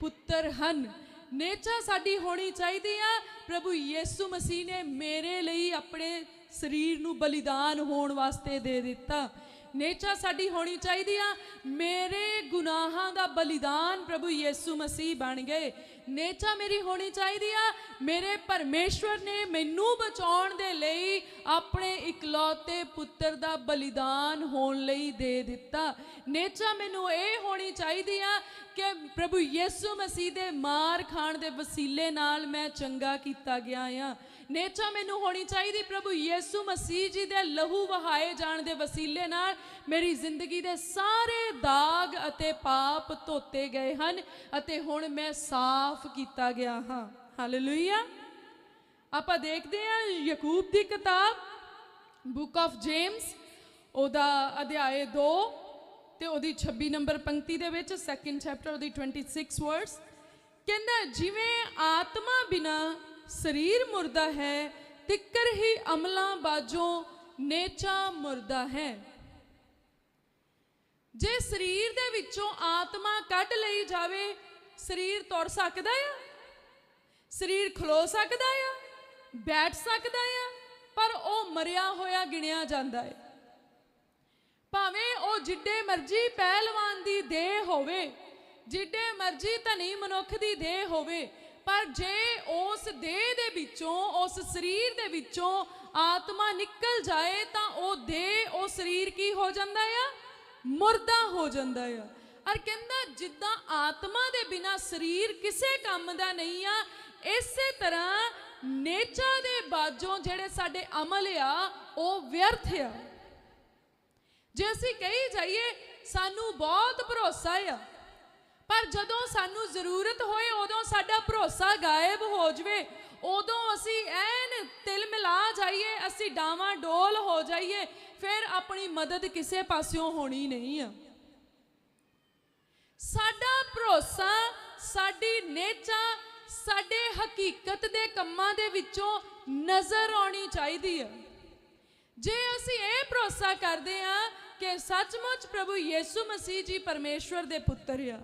ਪੁੱਤਰ ਹਨ। ਨੇਚਾ ਸਾਡੀ ਹੋਣੀ ਚਾਹੀਦੀ ਆ। ਪ੍ਰਭੂ ਯਿਸੂ ਮਸੀਹ ਨੇ ਮੇਰੇ ਲਈ ਆਪਣੇ ਸਰੀਰ ਨੂੰ ਬਲੀਦਾਨ ਹੋਣ ਵਾਸਤੇ ਦੇ ਦਿੱਤਾ। ਨੇਚਾ ਸਾਡੀ ਹੋਣੀ ਚਾਹੀਦੀ ਆ। ਮੇਰੇ ਗੁਨਾਹਾਂ ਦਾ ਬਲੀਦਾਨ ਪ੍ਰਭੂ ਯਿਸੂ ਮਸੀਹ ਬਣ ਗਏ। ਨੇਚਾ ਮੇਰੀ ਹੋਣੀ ਚਾਹੀਦੀ ਆ। ਮੇਰੇ ਪਰਮੇਸ਼ਵਰ ਨੇ ਮੈਨੂੰ ਬਚਾਉਣ ਦੇ ਲਈ ਆਪਣੇ ਇਕਲੌਤੇ ਪੁੱਤਰ ਦਾ ਬਲੀਦਾਨ ਹੋਣ ਲਈ ਦੇ ਦਿੱਤਾ। ਨੇਚਾ ਮੈਨੂੰ ਇਹ ਹੋਣੀ ਚਾਹੀਦੀ ਆ ਕਿ ਪ੍ਰਭੂ ਯਿਸੂ ਮਸੀਹ ਦੇ ਮਾਰ ਖਾਣ ਦੇ ਵਸੀਲੇ ਨਾਲ ਮੈਂ ਚੰਗਾ ਕੀਤਾ ਗਿਆ ਆ। ਨੇਚਾ ਮੈਨੂੰ ਹੋਣੀ ਚਾਹੀਦੀ ਪ੍ਰਭੂ ਯਿਸੂ ਮਸੀਹ ਜੀ ਦੇ ਲਹੂ ਵਹਾਏ ਜਾਣ ਦੇ ਵਸੀਲੇ ਨਾਲ ਮੇਰੀ ਜ਼ਿੰਦਗੀ ਦੇ ਸਾਰੇ ਦਾਗ ਅਤੇ ਪਾਪ ਧੋਤੇ ਗਏ ਹਨ ਅਤੇ ਹੁਣ ਮੈਂ ਸਾਫ਼ ਕੀਤਾ ਗਿਆ, ਹਾਂ। ਹਾਲੇਲੂਇਆ ਆਪਾਂ ਦੇਖਦੇ ਹਾਂ ਯਾਕੂਬ ਦੀ ਕਿਤਾਬ ਬੁੱਕ ਆਫ ਜੇਮਸ ਉਹਦਾ ਅਧਿਆਏ 2 ਤੇ ਉਹਦੀ 26 ਨੰਬਰ ਪੰਕਤੀ ਦੇ ਵਿੱਚ ਸੈਕੰਡ ਚੈਪਟਰ ਉਹਦੀ 26 ਵਰਸ ਕਹਿੰਦਾ, ਜਿਵੇਂ ਆਤਮਾ ਬਿਨਾ ਸਰੀਰ ਮੁਰਦਾ ਹੈ, ਤਿੱਕਰ ਹੀ ਅਮਲਾਂ ਬਾਝੋਂ ਨੇਚਾ ਮੁਰਦਾ ਹੈ। ਜੇ ਸਰੀਰ ਦੇ ਵਿੱਚੋਂ ਆਤਮਾ ਕੱਢ ਲਈ ਜਾਵੇ ਸਰੀਰ ਤੁਰ ਸਕਦਾ ਆ? ਸਰੀਰ ਖਲੋ ਸਕਦਾ ਆ? ਬੈਠ ਸਕਦਾ ਆ? ਪਰ ਉਹ ਮਰਿਆ ਹੋਇਆ ਗਿਣਿਆ ਜਾਂਦਾ ਹੈ ਭਾਵੇਂ ਉਹ ਜਿੱਡੇ ਮਰਜ਼ੀ ਪਹਿਲਵਾਨ ਦੀ ਦੇਹ ਹੋਵੇ, ਜਿੱਡੇ ਮਰਜ਼ੀ ਧਨੀ ਮਨੁੱਖ ਦੀ ਦੇਹ ਹੋਵੇ, ਪਰ ਜੇ ਉਸ ਦੇਹ ਦੇ ਵਿੱਚੋਂ, ਉਸ ਸਰੀਰ ਦੇ ਵਿੱਚੋਂ ਆਤਮਾ ਨਿਕਲ ਜਾਏ ਤਾਂ ਉਹ ਦੇਹ, ਉਹ ਸਰੀਰ ਕੀ ਹੋ ਜਾਂਦਾ ਆ? ਮੁਰਦਾ ਹੋ ਜਾਂਦਾ ਆ। ਔਰ ਕਹਿੰਦਾ ਜਿੱਦਾਂ ਆਤਮਾ ਦੇ ਬਿਨਾ ਸਰੀਰ ਕਿਸੇ ਕੰਮ ਦਾ ਨਹੀਂ ਆ, ਇਸੇ ਤਰ੍ਹਾਂ ਨੇਚਾ ਦੇ ਬਾਝੋਂ ਜਿਹੜੇ ਸਾਡੇ ਅਮਲ ਆ, ਉਹ ਵਿਅਰਥ ਆ। ਜੇ ਅਸੀਂ ਕਹੀ ਜਾਈਏ, ਸਾਨੂੰ ਬਹੁਤ ਭਰੋਸਾ ਆ, ਪਰ ਜਦੋਂ ਸਾਨੂੰ ਜ਼ਰੂਰਤ ਹੋਏ, ਉਦੋਂ ਸਾਡਾ ਭਰੋਸਾ ਗਾਇਬ ਹੋ ਜਵੇ। ਉਦੋਂ ਅਸੀਂ ਐਨ ਤਿਲ ਮਿਲਾ ਜਾਈਏ, ਅਸੀਂ ਡਾਵਾਂ ਡੋਲ ਹੋ ਜਾਈਏ, ਫਿਰ ਆਪਣੀ ਮਦਦ ਕਿਸੇ ਪਾਸਿਓਂ ਹੋਣੀ ਨਹੀਂ ਆ। ਸਾਡਾ ਭਰੋਸਾ, ਸਾਡੀ ਨੇਚਾ, ਸਾਡੇ ਹਕੀਕਤ ਦੇ ਕੰਮਾਂ ਦੇ ਵਿੱਚੋਂ ਨਜ਼ਰ ਆਉਣੀ ਚਾਹੀਦੀ ਹੈ ਜੇ ਅਸੀਂ ਇਹ ਭਰੋਸਾ ਕਰਦੇ ਹਾਂ ਕਿ ਸੱਚਮੁੱਚ ਪ੍ਰਭੂ ਯੀਸੂ ਮਸੀਹ ਜੀ ਪਰਮੇਸ਼ਵਰ ਦੇ ਪੁੱਤਰ ਆ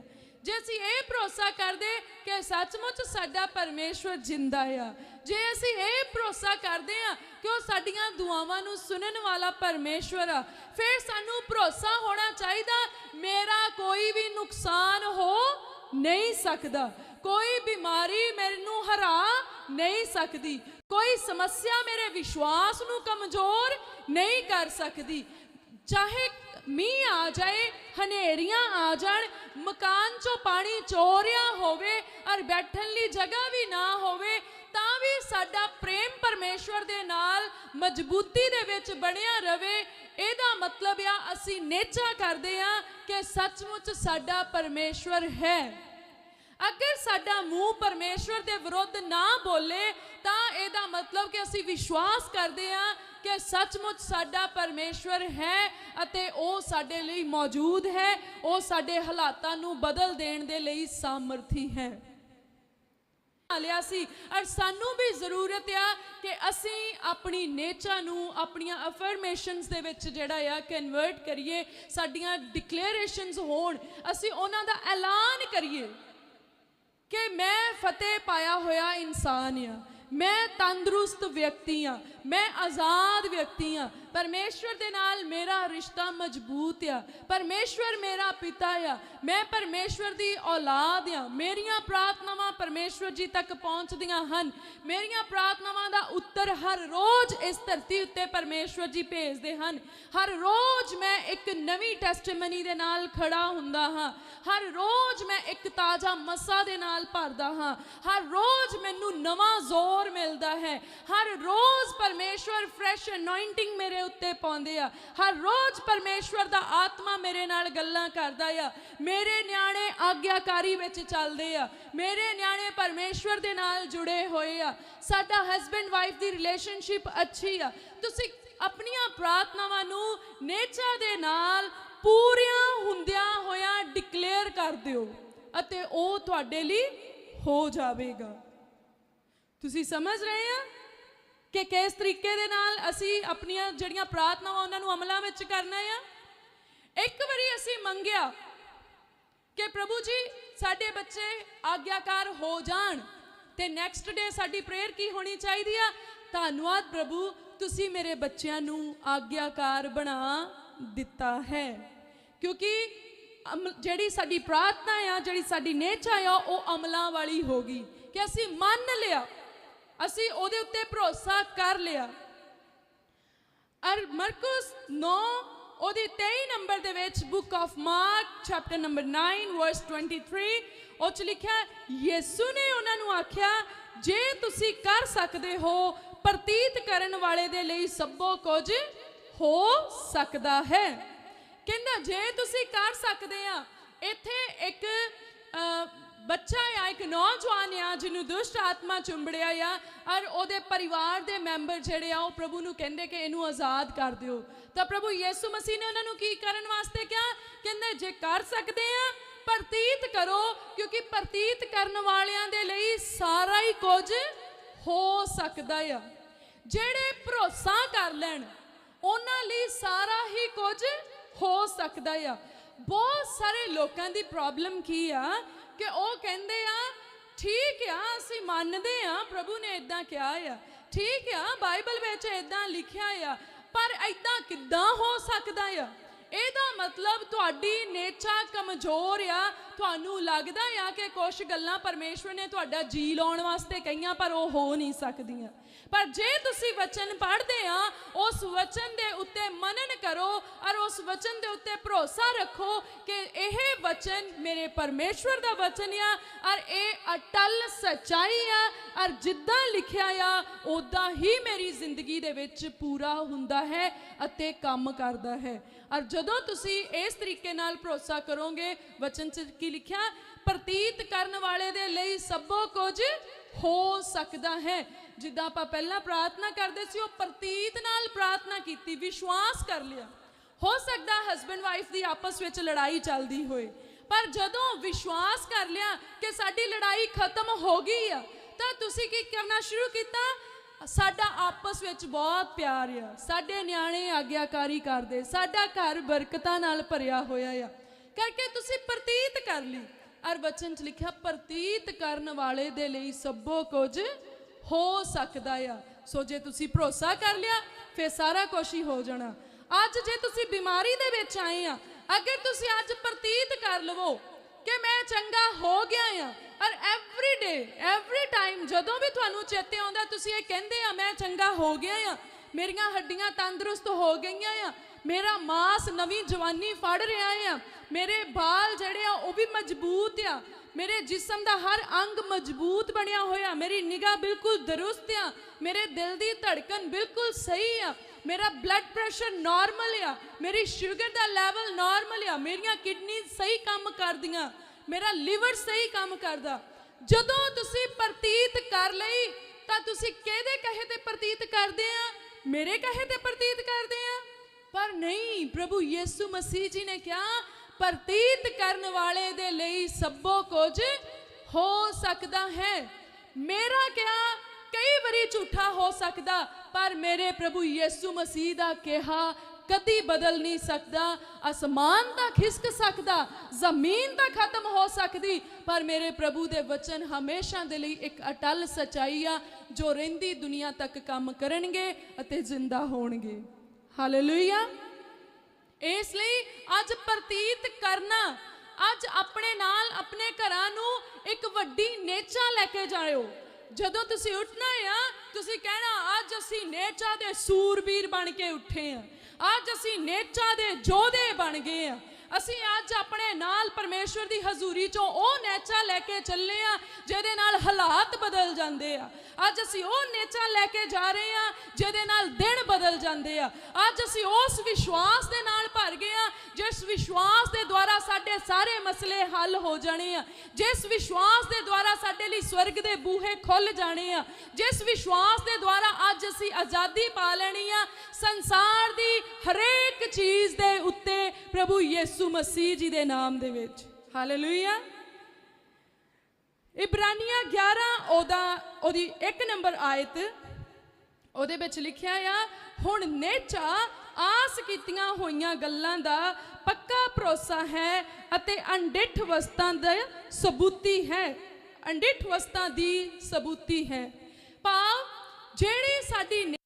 ਜੇ ਅਸੀਂ ਇਹ ਭਰੋਸਾ ਕਰਦੇ ਕਿ ਸੱਚਮੁੱਚ ਸਾਡਾ ਪਰਮੇਸ਼ਵਰ ਜਿੰਦਾ ਆ, ਜੇ ਅਸੀਂ ਇਹ ਭਰੋਸਾ ਕਰਦੇ ਹਾਂ ਕਿ ਉਹ ਸਾਡੀਆਂ ਦੁਆਵਾਂ ਨੂੰ ਸੁਣਨ ਵਾਲਾ ਪਰਮੇਸ਼ਵਰ ਆ, ਫਿਰ ਸਾਨੂੰ ਭਰੋਸਾ ਹੋਣਾ ਚਾਹੀਦਾ, ਮੇਰਾ ਕੋਈ ਵੀ ਨੁਕਸਾਨ ਹੋ ਨਹੀਂ ਸਕਦਾ। ਕੋਈ ਬਿਮਾਰੀ ਮੈਨੂੰ ਹਰਾ ਨਹੀਂ ਸਕਦੀ। ਕੋਈ ਸਮੱਸਿਆ ਮੇਰੇ ਵਿਸ਼ਵਾਸ ਨੂੰ ਕਮਜ਼ੋਰ ਨਹੀਂ ਕਰ ਸਕਦੀ। ਚਾਹੇ ਮੀਂਹ ਆ ਜਾਏ, ਹਨੇਰੀਆਂ ਆ ਜਾਣ, ਮਕਾਨ ਚੋਂ ਪਾਣੀ ਚੋਰਿਆ ਹੋਵੇ ਔਰ ਬੈਠਣ ਲਈ ਜਗ੍ਹਾ ਵੀ ਨਾ ਹੋਵੇ, ਤਾਂ ਵੀ ਸਾਡਾ ਪ੍ਰੇਮ ਪਰਮੇਸ਼ਵਰ ਦੇ ਨਾਲ ਮਜ਼ਬੂਤੀ ਦੇ ਵਿੱਚ ਬਣਿਆ ਰਵੇ। ਇਹਦਾ ਮਤਲਬ ਆ, ਅਸੀਂ ਨੇਚਾ ਕਰਦੇ ਆ ਕਿ ਸੱਚਮੁੱਚ ਸਾਡਾ ਪਰਮੇਸ਼ਵਰ ਹੈ। ਅਗਰ ਸਾਡਾ ਮੂੰਹ ਪਰਮੇਸ਼ਵਰ ਦੇ ਵਿਰੁੱਧ ਨਾ ਬੋਲੇ, ਤਾਂ ਇਹਦਾ ਮਤਲਬ ਕਿ ਅਸੀਂ ਵਿਸ਼ਵਾਸ ਕਰਦੇ ਹਾਂ ਕਿ ਸੱਚਮੁੱਚ ਸਾਡਾ ਪਰਮੇਸ਼ਵਰ ਹੈ ਅਤੇ ਉਹ ਸਾਡੇ ਲਈ ਮੌਜੂਦ ਹੈ, ਉਹ ਸਾਡੇ ਹਾਲਾਤਾਂ ਨੂੰ ਬਦਲ ਦੇਣ ਦੇ ਲਈ ਸਾਮਰਥੀ ਹੈ। ਲਿਆ ਸੀ। ਔਰ ਸਾਨੂੰ ਵੀ ਜ਼ਰੂਰਤ ਆ ਕਿ ਅਸੀਂ ਆਪਣੀ ਨੇਚਰ ਨੂੰ, ਆਪਣੀਆਂ ਅਫਰਮੇਸ਼ਨਸ ਦੇ ਵਿੱਚ ਜਿਹੜਾ ਆ ਕਨਵਰਟ ਕਰੀਏ, ਸਾਡੀਆਂ ਡਿਕਲੇਰੇਸ਼ਨਸ ਹੋਣ, ਅਸੀਂ ਉਹਨਾਂ ਦਾ ਐਲਾਨ ਕਰੀਏ ਕਿ ਮੈਂ ਫਤਿਹ ਪਾਇਆ ਹੋਇਆ ਇਨਸਾਨ ਆ। ਮੈਂ ਤੰਦਰੁਸਤ ਵਿਅਕਤੀ ਆ ਮੈਂ ਆਜ਼ਾਦ ਵਿਅਕਤੀ ਆ ਪਰਮੇਸ਼ਵਰ ਦੇ ਨਾਲ ਮੇਰਾ ਰਿਸ਼ਤਾ ਮਜ਼ਬੂਤ ਆ। ਪਰਮੇਸ਼ਵਰ ਮੇਰਾ ਪਿਤਾ ਆ। ਮੈਂ ਪਰਮੇਸ਼ਵਰ ਦੀ ਔਲਾਦ ਆ। ਮੇਰੀਆਂ ਪ੍ਰਾਰਥਨਾਵਾਂ ਪਰਮੇਸ਼ਵਰ ਜੀ ਤੱਕ ਪਹੁੰਚਦੀਆਂ ਹਨ। ਮੇਰੀਆਂ ਪ੍ਰਾਰਥਨਾਵਾਂ ਦਾ ਉੱਤਰ ਹਰ ਰੋਜ਼ ਇਸ ਧਰਤੀ ਉੱਤੇ ਪਰਮੇਸ਼ਵਰ ਜੀ ਭੇਜਦੇ ਹਨ। ਹਰ ਰੋਜ਼ ਮੈਂ ਇੱਕ ਨਵੀਂ ਟੈਸਟੀਮਨੀ ਦੇ ਨਾਲ ਖੜਾ ਹੁੰਦਾ ਹਾਂ। ਹਰ ਰੋਜ਼ ਮੈਂ ਇੱਕ ਤਾਜ਼ਾ ਮਸਾ ਦੇ ਨਾਲ ਭਰਦਾ ਹਾਂ। ਹਰ ਰੋਜ਼ ਮੈਨੂੰ ਨਵਾਂ ਜ਼ੋਰ ਮਿਲਦਾ ਹੈ। ਹਰ ਰੋਜ਼ ਪਰਮੇਸ਼ਵਰ ਫਰੈਸ਼ ਅਨੋਇੰਟਿੰਗ ਮੇਰੇ ਉੱਤੇ ਪਾਉਂਦੇ ਆ। ਹਰ ਰੋਜ਼ ਪਰਮੇਸ਼ਵਰ ਦਾ ਆਤਮਾ ਮੇਰੇ ਨਾਲ ਗੱਲਾਂ ਕਰਦਾ ਆ। ਮੇਰੇ ਨਿਆਣੇ ਆਗਿਆਕਾਰੀ ਵਿੱਚ ਚੱਲਦੇ ਆ। ਮੇਰੇ ਨਿਆਣੇ ਪਰਮੇਸ਼ਵਰ ਦੇ ਨਾਲ ਜੁੜੇ ਹੋਏ ਆ। ਸਾਡਾ ਹਸਬੰਡ ਵਾਈਫ ਦੀ ਰਿਲੇਸ਼ਨਸ਼ਿਪ ਅੱਛੀ ਆ। ਤੁਸੀਂ ਆਪਣੀਆਂ ਪ੍ਰਾਰਥਨਾਵਾਂ ਨੂੰ ਨੇਚਾ ਦੇ ਨਾਲ ਪੂਰੀਆਂ ਹੁੰਦਿਆਂ ਹੋਇਆਂ ਡਿਕਲੇਅਰ ਕਰ ਦਿਓ ਅਤੇ ਉਹ ਤੁਹਾਡੇ ਲਈ ਹੋ ਜਾਵੇਗਾ। ਤੁਸੀਂ ਸਮਝ ਰਹੇ ਆ ਕਿ ਕਿਸ ਤਰੀਕੇ ਦੇ ਨਾਲ ਅਸੀਂ ਆਪਣੀਆਂ ਜਿਹੜੀਆਂ ਪ੍ਰਾਰਥਨਾਵਾਂ ਉਹਨਾਂ ਨੂੰ ਅਮਲਾਂ ਵਿੱਚ ਕਰਨਾ ਆ? ਇੱਕ ਵਾਰੀ ਅਸੀਂ ਮੰਗਿਆ ਕਿ ਪ੍ਰਭੂ ਜੀ, ਸਾਡੇ ਬੱਚੇ ਆਗਿਆਕਾਰ ਹੋ ਜਾਣ ਤੇ ਨੈਕਸਟ ਡੇ ਸਾਡੀ ਪ੍ਰੇਅਰ ਕੀ ਹੋਣੀ ਚਾਹੀਦੀ ਆ? ਧੰਨਵਾਦ ਪ੍ਰਭੂ, ਤੁਸੀਂ ਮੇਰੇ ਬੱਚਿਆਂ ਨੂੰ ਆਗਿਆਕਾਰ ਬਣਾ ਦਿੱਤਾ ਹੈ। ਕਿਉਂਕਿ ਅਮ- ਜਿਹੜੀ ਸਾਡੀ ਪ੍ਰਾਰਥਨਾ ਆ, ਜਿਹੜੀ ਸਾਡੀ ਨੇਚਾ ਆ, ਉਹ ਅਮਲਾਂ ਵਾਲੀ ਹੋ ਗਈ ਕਿ ਅਸੀਂ ਮੰਨ ਲਿਆ। ਅਸੀਂ ਉਹਦੇ ਉੱਤੇ ਭਰੋਸਾ ਕਰ ਲਿਆ। ਅਰ ਮਰਕਸ 9 ਉਹਦੀ 23 ਨੰਬਰ ਦੇ ਵਿੱਚ book of Mark, chapter number 9 verse 23 ਉਹ ਚ ਲਿਖਿਆ, ਯਿਸੂ ਨੇ ਉਹਨਾਂ ਨੂੰ ਆਖਿਆ, ਜੇ ਤੁਸੀਂ ਕਰ ਸਕਦੇ ਹੋ, ਪ੍ਰਤੀਤ ਕਰਨ ਵਾਲੇ ਦੇ ਲਈ ਸਭੋ ਕੁਝ ਹੋ ਸਕਦਾ ਹੈ। ਕਹਿੰਦਾ, ਜੇ ਤੁਸੀਂ ਕਰ ਸਕਦੇ ਆ, ਇੱਥੇ ਇੱਕ ਬੱਚਾ ਆ, ਇੱਕ ਨੌਜਵਾਨ ਆ, ਜਿਹਨੂੰ ਦੁਸ਼ਟ ਆਤਮਾ ਚੁੰਬੜਿਆ ਆ ਔਰ ਉਹਦੇ ਪਰਿਵਾਰ ਦੇ ਮੈਂਬਰ ਜਿਹੜੇ ਆ, ਉਹ ਪ੍ਰਭੂ ਨੂੰ ਕਹਿੰਦੇ ਕਿ ਇਹਨੂੰ ਆਜ਼ਾਦ ਕਰ ਦਿਓ। ਤਾਂ ਪ੍ਰਭੂ ਯਿਸੂ ਮਸੀਹ ਨੇ ਉਹਨਾਂ ਨੂੰ ਕੀ ਕਰਨ ਵਾਸਤੇ ਕਿਹਾ? ਕਹਿੰਦੇ, ਜੇ ਕਰ ਸਕਦੇ ਆ, ਪ੍ਰਤੀਤ ਕਰੋ, ਕਿਉਂਕਿ ਪ੍ਰਤੀਤ ਕਰਨ ਵਾਲਿਆਂ ਦੇ ਲਈ ਸਾਰਾ ਹੀ ਕੁਝ ਹੋ ਸਕਦਾ ਆ। ਜਿਹੜੇ ਭਰੋਸਾ ਕਰ ਲੈਣ, ਉਹਨਾਂ ਲਈ ਸਾਰਾ ਹੀ ਕੁਝ ਹੋ ਸਕਦਾ ਆ। ਬਹੁਤ ਸਾਰੇ ਲੋਕਾਂ ਦੀ ਪ੍ਰੋਬਲਮ ਕੀ ਆ? ਕਿ ਉਹ ਕਹਿੰਦੇ ਆ, ਠੀਕ ਆ, ਅਸੀਂ ਮੰਨਦੇ ਆ, ਪ੍ਰਭੂ ਨੇ ਇਦਾਂ ਕਿਹਾ ਆ। ਠੀਕ ਆ, ਬਾਈਬਲ ਵਿੱਚ ਇਦਾਂ ਲਿਖਿਆ ਆ, ਪਰ ਇਦਾਂ ਕਿੱਦਾਂ ਹੋ ਸਕਦਾ ਆ? ਇਹਦਾ ਮਤਲਬ ਤੁਹਾਡੀ ਨੇਚਾ ਕਮਜ਼ੋਰ ਆ। ਤੁਹਾਨੂੰ ਲੱਗਦਾ ਆ ਕਿ ਕੁਝ ਗੱਲਾਂ ਪਰਮੇਸ਼ਵਰ ਨੇ ਤੁਹਾਡਾ ਜੀ ਲਾਉਣ ਵਾਸਤੇ ਕਹੀਆਂ, ਪਰ ਉਹ ਹੋ ਨਹੀਂ ਸਕਦੀਆਂ। ਪਰ ਜੇ ਤੁਸੀਂ ਵਚਨ ਪੜ੍ਹਦੇ ਆ, ਉਸ ਵਚਨ ਦੇ ਉੱਤੇ ਮਨਨ ਕਰੋ ਔਰ ਉਸ ਵਚਨ ਦੇ ਉੱਤੇ ਭਰੋਸਾ ਰੱਖੋ ਕਿ ਇਹ ਵਚਨ ਮੇਰੇ ਪਰਮੇਸ਼ਵਰ ਦਾ ਵਚਨ ਆ ਔਰ ਇਹ ਅਟਲ ਸਚਾਈ ਆ ਔਰ ਜਿੱਦਾਂ ਲਿਖਿਆ ਆ ਉਦਾਂ ਹੀ ਮੇਰੀ ਜ਼ਿੰਦਗੀ ਦੇ ਵਿੱਚ ਪੂਰਾ ਹੁੰਦਾ ਹੈ ਅਤੇ ਕੰਮ ਕਰਦਾ ਹੈ। ਔਰ ਜਦੋਂ ਤੁਸੀਂ ਇਸ ਤਰੀਕੇ ਨਾਲ ਭਰੋਸਾ ਕਰੋਗੇ, ਵਚਨ 'ਚ ਕੀ ਲਿਖਿਆ? ਪ੍ਰਤੀਤ ਕਰਨ ਵਾਲੇ ਦੇ ਲਈ ਸਭੋ ਕੁਝ ਹੋ ਸਕਦਾ ਹੈ। ਜਿੱਦਾਂ ਆਪਾਂ ਪਹਿਲਾਂ ਪ੍ਰਾਰਥਨਾ ਕਰਦੇ ਸੀ, ਉਹ ਪ੍ਰਤੀਤ ਨਾਲ ਪ੍ਰਾਰਥਨਾ ਕੀਤੀ, ਵਿਸ਼ਵਾਸ ਕਰ ਲਿਆ। ਹੋ ਸਕਦਾ ਹਸਬੰਡ ਵਾਈਫ ਦੀ ਆਪਸ ਵਿੱਚ ਲੜਾਈ ਚੱਲਦੀ ਹੋਏ, ਪਰ ਜਦੋਂ ਵਿਸ਼ਵਾਸ ਕਰ ਲਿਆ ਕਿ ਸਾਡੀ ਲੜਾਈ ਖਤਮ ਹੋ ਗਈ ਆ, ਤਾਂ ਤੁਸੀਂ ਕੀ ਕਰਨਾ ਸ਼ੁਰੂ ਕੀਤਾ? ਸਾਡਾ ਆਪਸ ਵਿੱਚ ਬਹੁਤ ਪਿਆਰ ਆ। ਸਾਡੇ ਨਿਆਣੇ ਆਗਿਆਕਾਰੀ ਕਰਦੇ, ਸਾਡਾ ਘਰ ਬਰਕਤਾਂ ਨਾਲ ਭਰਿਆ ਹੋਇਆ ਆ। ਕਰਕੇ ਤੁਸੀਂ ਪ੍ਰਤੀਤ ਕਰ ਲਈ। ਅਰ ਵਚਨ ਚ ਲਿਖਿਆ, ਪ੍ਰਤੀਤ ਕਰਨ ਵਾਲੇ ਦੇ ਲਈ ਸਭੋ ਕੁਝ ਹੋ ਸਕਦਾ ਆ। ਸੋ ਜੇ ਤੁਸੀਂ ਭਰੋਸਾ ਕਰ ਲਿਆ, ਫਿਰ ਸਾਰਾ ਕੁਝ ਹੀ ਹੋ ਜਾਣਾ। ਅੱਜ ਜੇ ਤੁਸੀਂ ਬਿਮਾਰੀ ਦੇ ਵਿੱਚ ਆਏ ਆ, ਅਗਰ ਤੁਸੀਂ ਅੱਜ ਪ੍ਰਤੀਤ ਕਰ ਲਵੋ ਕਿ ਮੈਂ ਚੰਗਾ ਹੋ ਗਿਆ ਆ, ਔਰ ਐਵਰੀ ਡੇ ਐਵਰੀ ਟਾਈਮ ਜਦੋਂ ਵੀ ਤੁਹਾਨੂੰ ਚੇਤੇ ਆਉਂਦਾ, ਤੁਸੀਂ ਇਹ ਕਹਿੰਦੇ ਆ, ਮੈਂ ਚੰਗਾ ਹੋ ਗਿਆ ਆ। ਮੇਰੀਆਂ ਹੱਡੀਆਂ ਤੰਦਰੁਸਤ ਹੋ ਗਈਆਂ ਆ। ਮੇਰਾ ਮਾਸ ਨਵੀਂ ਜਵਾਨੀ ਫੜ ਰਿਹਾ ਆ। ਮੇਰੇ ਬਾਲ ਜਿਹੜੇ ਆ, ਉਹ ਵੀ ਮਜ਼ਬੂਤ ਆ। ਮੇਰੇ ਜਿਸਮ ਦਾ ਹਰ ਅੰਗ ਮਜ਼ਬੂਤ ਬਣਿਆ ਹੋਇਆ, ਮੇਰੀ ਨਿਗਾਹ ਬਿਲਕੁਲ ਦਰੁਸਤ ਆ, ਮੇਰੇ ਦਿਲ ਦੀ ਧੜਕਨ ਬਿਲਕੁਲ ਸਹੀ ਆ, ਮੇਰਾ ਬਲੱਡ ਪ੍ਰੈਸ਼ਰ ਨਾਰਮਲ ਆ, ਮੇਰੀ ਸ਼ੂਗਰ ਦਾ ਲੈਵਲ ਨਾਰਮਲ ਆ, ਮੇਰੀਆਂ ਕਿਡਨੀ ਸਹੀ ਕੰਮ ਕਰਦੀਆਂ, ਮੇਰਾ ਲਿਵਰ ਸਹੀ ਕੰਮ ਕਰਦਾ। ਜਦੋਂ ਤੁਸੀਂ ਪ੍ਰਤੀਤ ਕਰ ਲਈ, ਤਾਂ ਤੁਸੀਂ ਕਿਹਦੇ ਕਹੇ ਤੇ ਪ੍ਰਤੀਤ ਕਰਦੇ ਆ? ਮੇਰੇ ਕਹੇ ਤੇ ਪ੍ਰਤੀਤ ਕਰਦੇ ਆ? ਪਰ ਨਹੀਂ, ਪ੍ਰਭੂ ਯੀਸੂ ਮਸੀਹ ਜੀ ਨੇ ਕਿਹਾ ਪ੍ਰਤੀਤ ਕਰਨ ਵਾਲੇ ਦੇ ਲਈ ਸਭੋ ਕੁਝ ਹੋ ਸਕਦਾ ਹੈ। ਮੇਰਾ ਕਿਹਾ, ਕਈ ਵਾਰੀ ਝੂਠਾ ਹੋ ਸਕਦਾ, ਪਰ ਮੇਰੇ ਪ੍ਰਭੂ ਯੀਸੂ ਮਸੀਹ ਦਾ ਕਿਹਾ, ਕਦੀ ਬਦਲ ਨਹੀਂ ਸਕਦਾ। ਅਸਮਾਨ ਤਾਂ ਖਿਸਕ ਸਕਦਾ, ਜ਼ਮੀਨ ਤਾਂ ਖਤਮ ਹੋ ਸਕਦੀ, ਪਰ ਮੇਰੇ ਪ੍ਰਭੂ ਦੇ ਵਚਨ ਹਮੇਸ਼ਾ ਦੇ ਲਈ ਇੱਕ ਅਟਲ ਸਚਾਈ ਆ, ਜੋ ਰਹਿੰਦੀ ਦੁਨੀਆ ਤੱਕ ਕੰਮ ਕਰਨਗੇ ਅਤੇ ਜ਼ਿੰਦਾ ਹੋਣਗੇ। ਹਾਲੇਲੂਇਆ ਇਸ ਲਈ ਅੱਜ ਪ੍ਰਤੀਤ ਕਰਨਾ, ਅੱਜ ਆਪਣੇ ਨਾਲ ਆਪਣੇ ਘਰਾਂ ਨੂੰ ਇੱਕ ਵੱਡੀ ਨੇਚਾ ਲੈ ਕੇ ਜਾਇਓ। ਜਦੋਂ ਤੁਸੀਂ ਉੱਠਣਾ ਆ, ਤੁਸੀਂ ਕਹਿਣਾ, ਅੱਜ ਅਸੀਂ ਨੇਚਾ ਦੇ ਸੂਰਬੀਰ ਬਣ ਕੇ ਉੱਠੇ ਆ। ਅੱਜ ਅਸੀਂ ਨੇਚਾ ਦੇ ਯੋਧੇ ਬਣ ਗਏ ਆ। ਅਸੀਂ ਅੱਜ ਆਪਣੇ ਨਾਲ ਪਰਮੇਸ਼ਵਰ ਦੀ ਹਜ਼ੂਰੀ ਚੋਂ ਉਹ ਨੇਚਾ ਲੈ ਕੇ ਚੱਲੇ ਆ, ਜਿਹਦੇ ਨਾਲ ਹਾਲਾਤ ਬਦਲ ਜਾਂਦੇ ਆ। ਅੱਜ ਅਸੀਂ ਉਹ ਨੇਚਾ ਲੈ ਕੇ ਜਾ ਰਹੇ ਆ, ਜਿਹਦੇ ਨਾਲ ਦਿਨ ਬਦਲ ਜਾਂਦੇ ਆ। ਅੱਜ ਅਸੀਂ ਉਸ ਵਿਸ਼ਵਾਸ ਦੇ ਨਾਲ ਭਰ ਗਏ ਆ, ਜਿਸ ਵਿਸ਼ਵਾਸ ਦੇ ਦੁਆਰਾ ਸਾਡੇ ਸਾਰੇ ਮਸਲੇ ਹੱਲ ਹੋ ਜਾਣੇ ਆ। ਜਿਸ ਵਿਸ਼ਵਾਸ ਦੇ ਦੁਆਰਾ ਸਾਡੇ ਲਈ ਸਵਰਗ ਦੇ ਬੂਹੇ ਖੁੱਲ ਜਾਣੇ ਆ। ਜਿਸ ਵਿਸ਼ਵਾਸ ਦੇ ਦੁਆਰਾ ਅੱਜ ਅਸੀਂ ਆਜ਼ਾਦੀ ਪਾ ਲੈਣੀ ਆ। ਸੰਸਾਰ ਦੀ ਹਰੇਕ ਚੀਜ਼ ਦੇ ਉੱਤੇ ਪ੍ਰਭੂ ਯੀਸੂ ਮਸੀਹ ਜੀ ਦੇ ਨਾਮ ਦੇ ਵਿੱਚ। ਹਾਲੇਲੂਇਆ ਇਬਰਾਨੀਆਂ 11 ਉਹਦਾ, ਉਹਦੀ 1 ਨੰਬਰ ਆਇਤ, ਉਹਦੇ ਵਿੱਚ ਲਿਖਿਆ ਆ, ਹੁਣ ਨੇਚਾ ਆਸ ਕੀਤੀਆਂ ਹੋਈਆਂ ਗੱਲਾਂ ਦਾ ਪੱਕਾ ਭਰੋਸਾ ਹੈ ਅਤੇ ਅਣਡਿੱਠ ਵਸਤਾਂ ਦਾ ਸਬੂਤੀ ਹੈ। ਅਣਡਿੱਠ ਵਸਤਾਂ ਦੀ ਸਬੂਤੀ ਹੈ। ਭਾਵ ਜਿਹੜੀ ਸਾਡੀ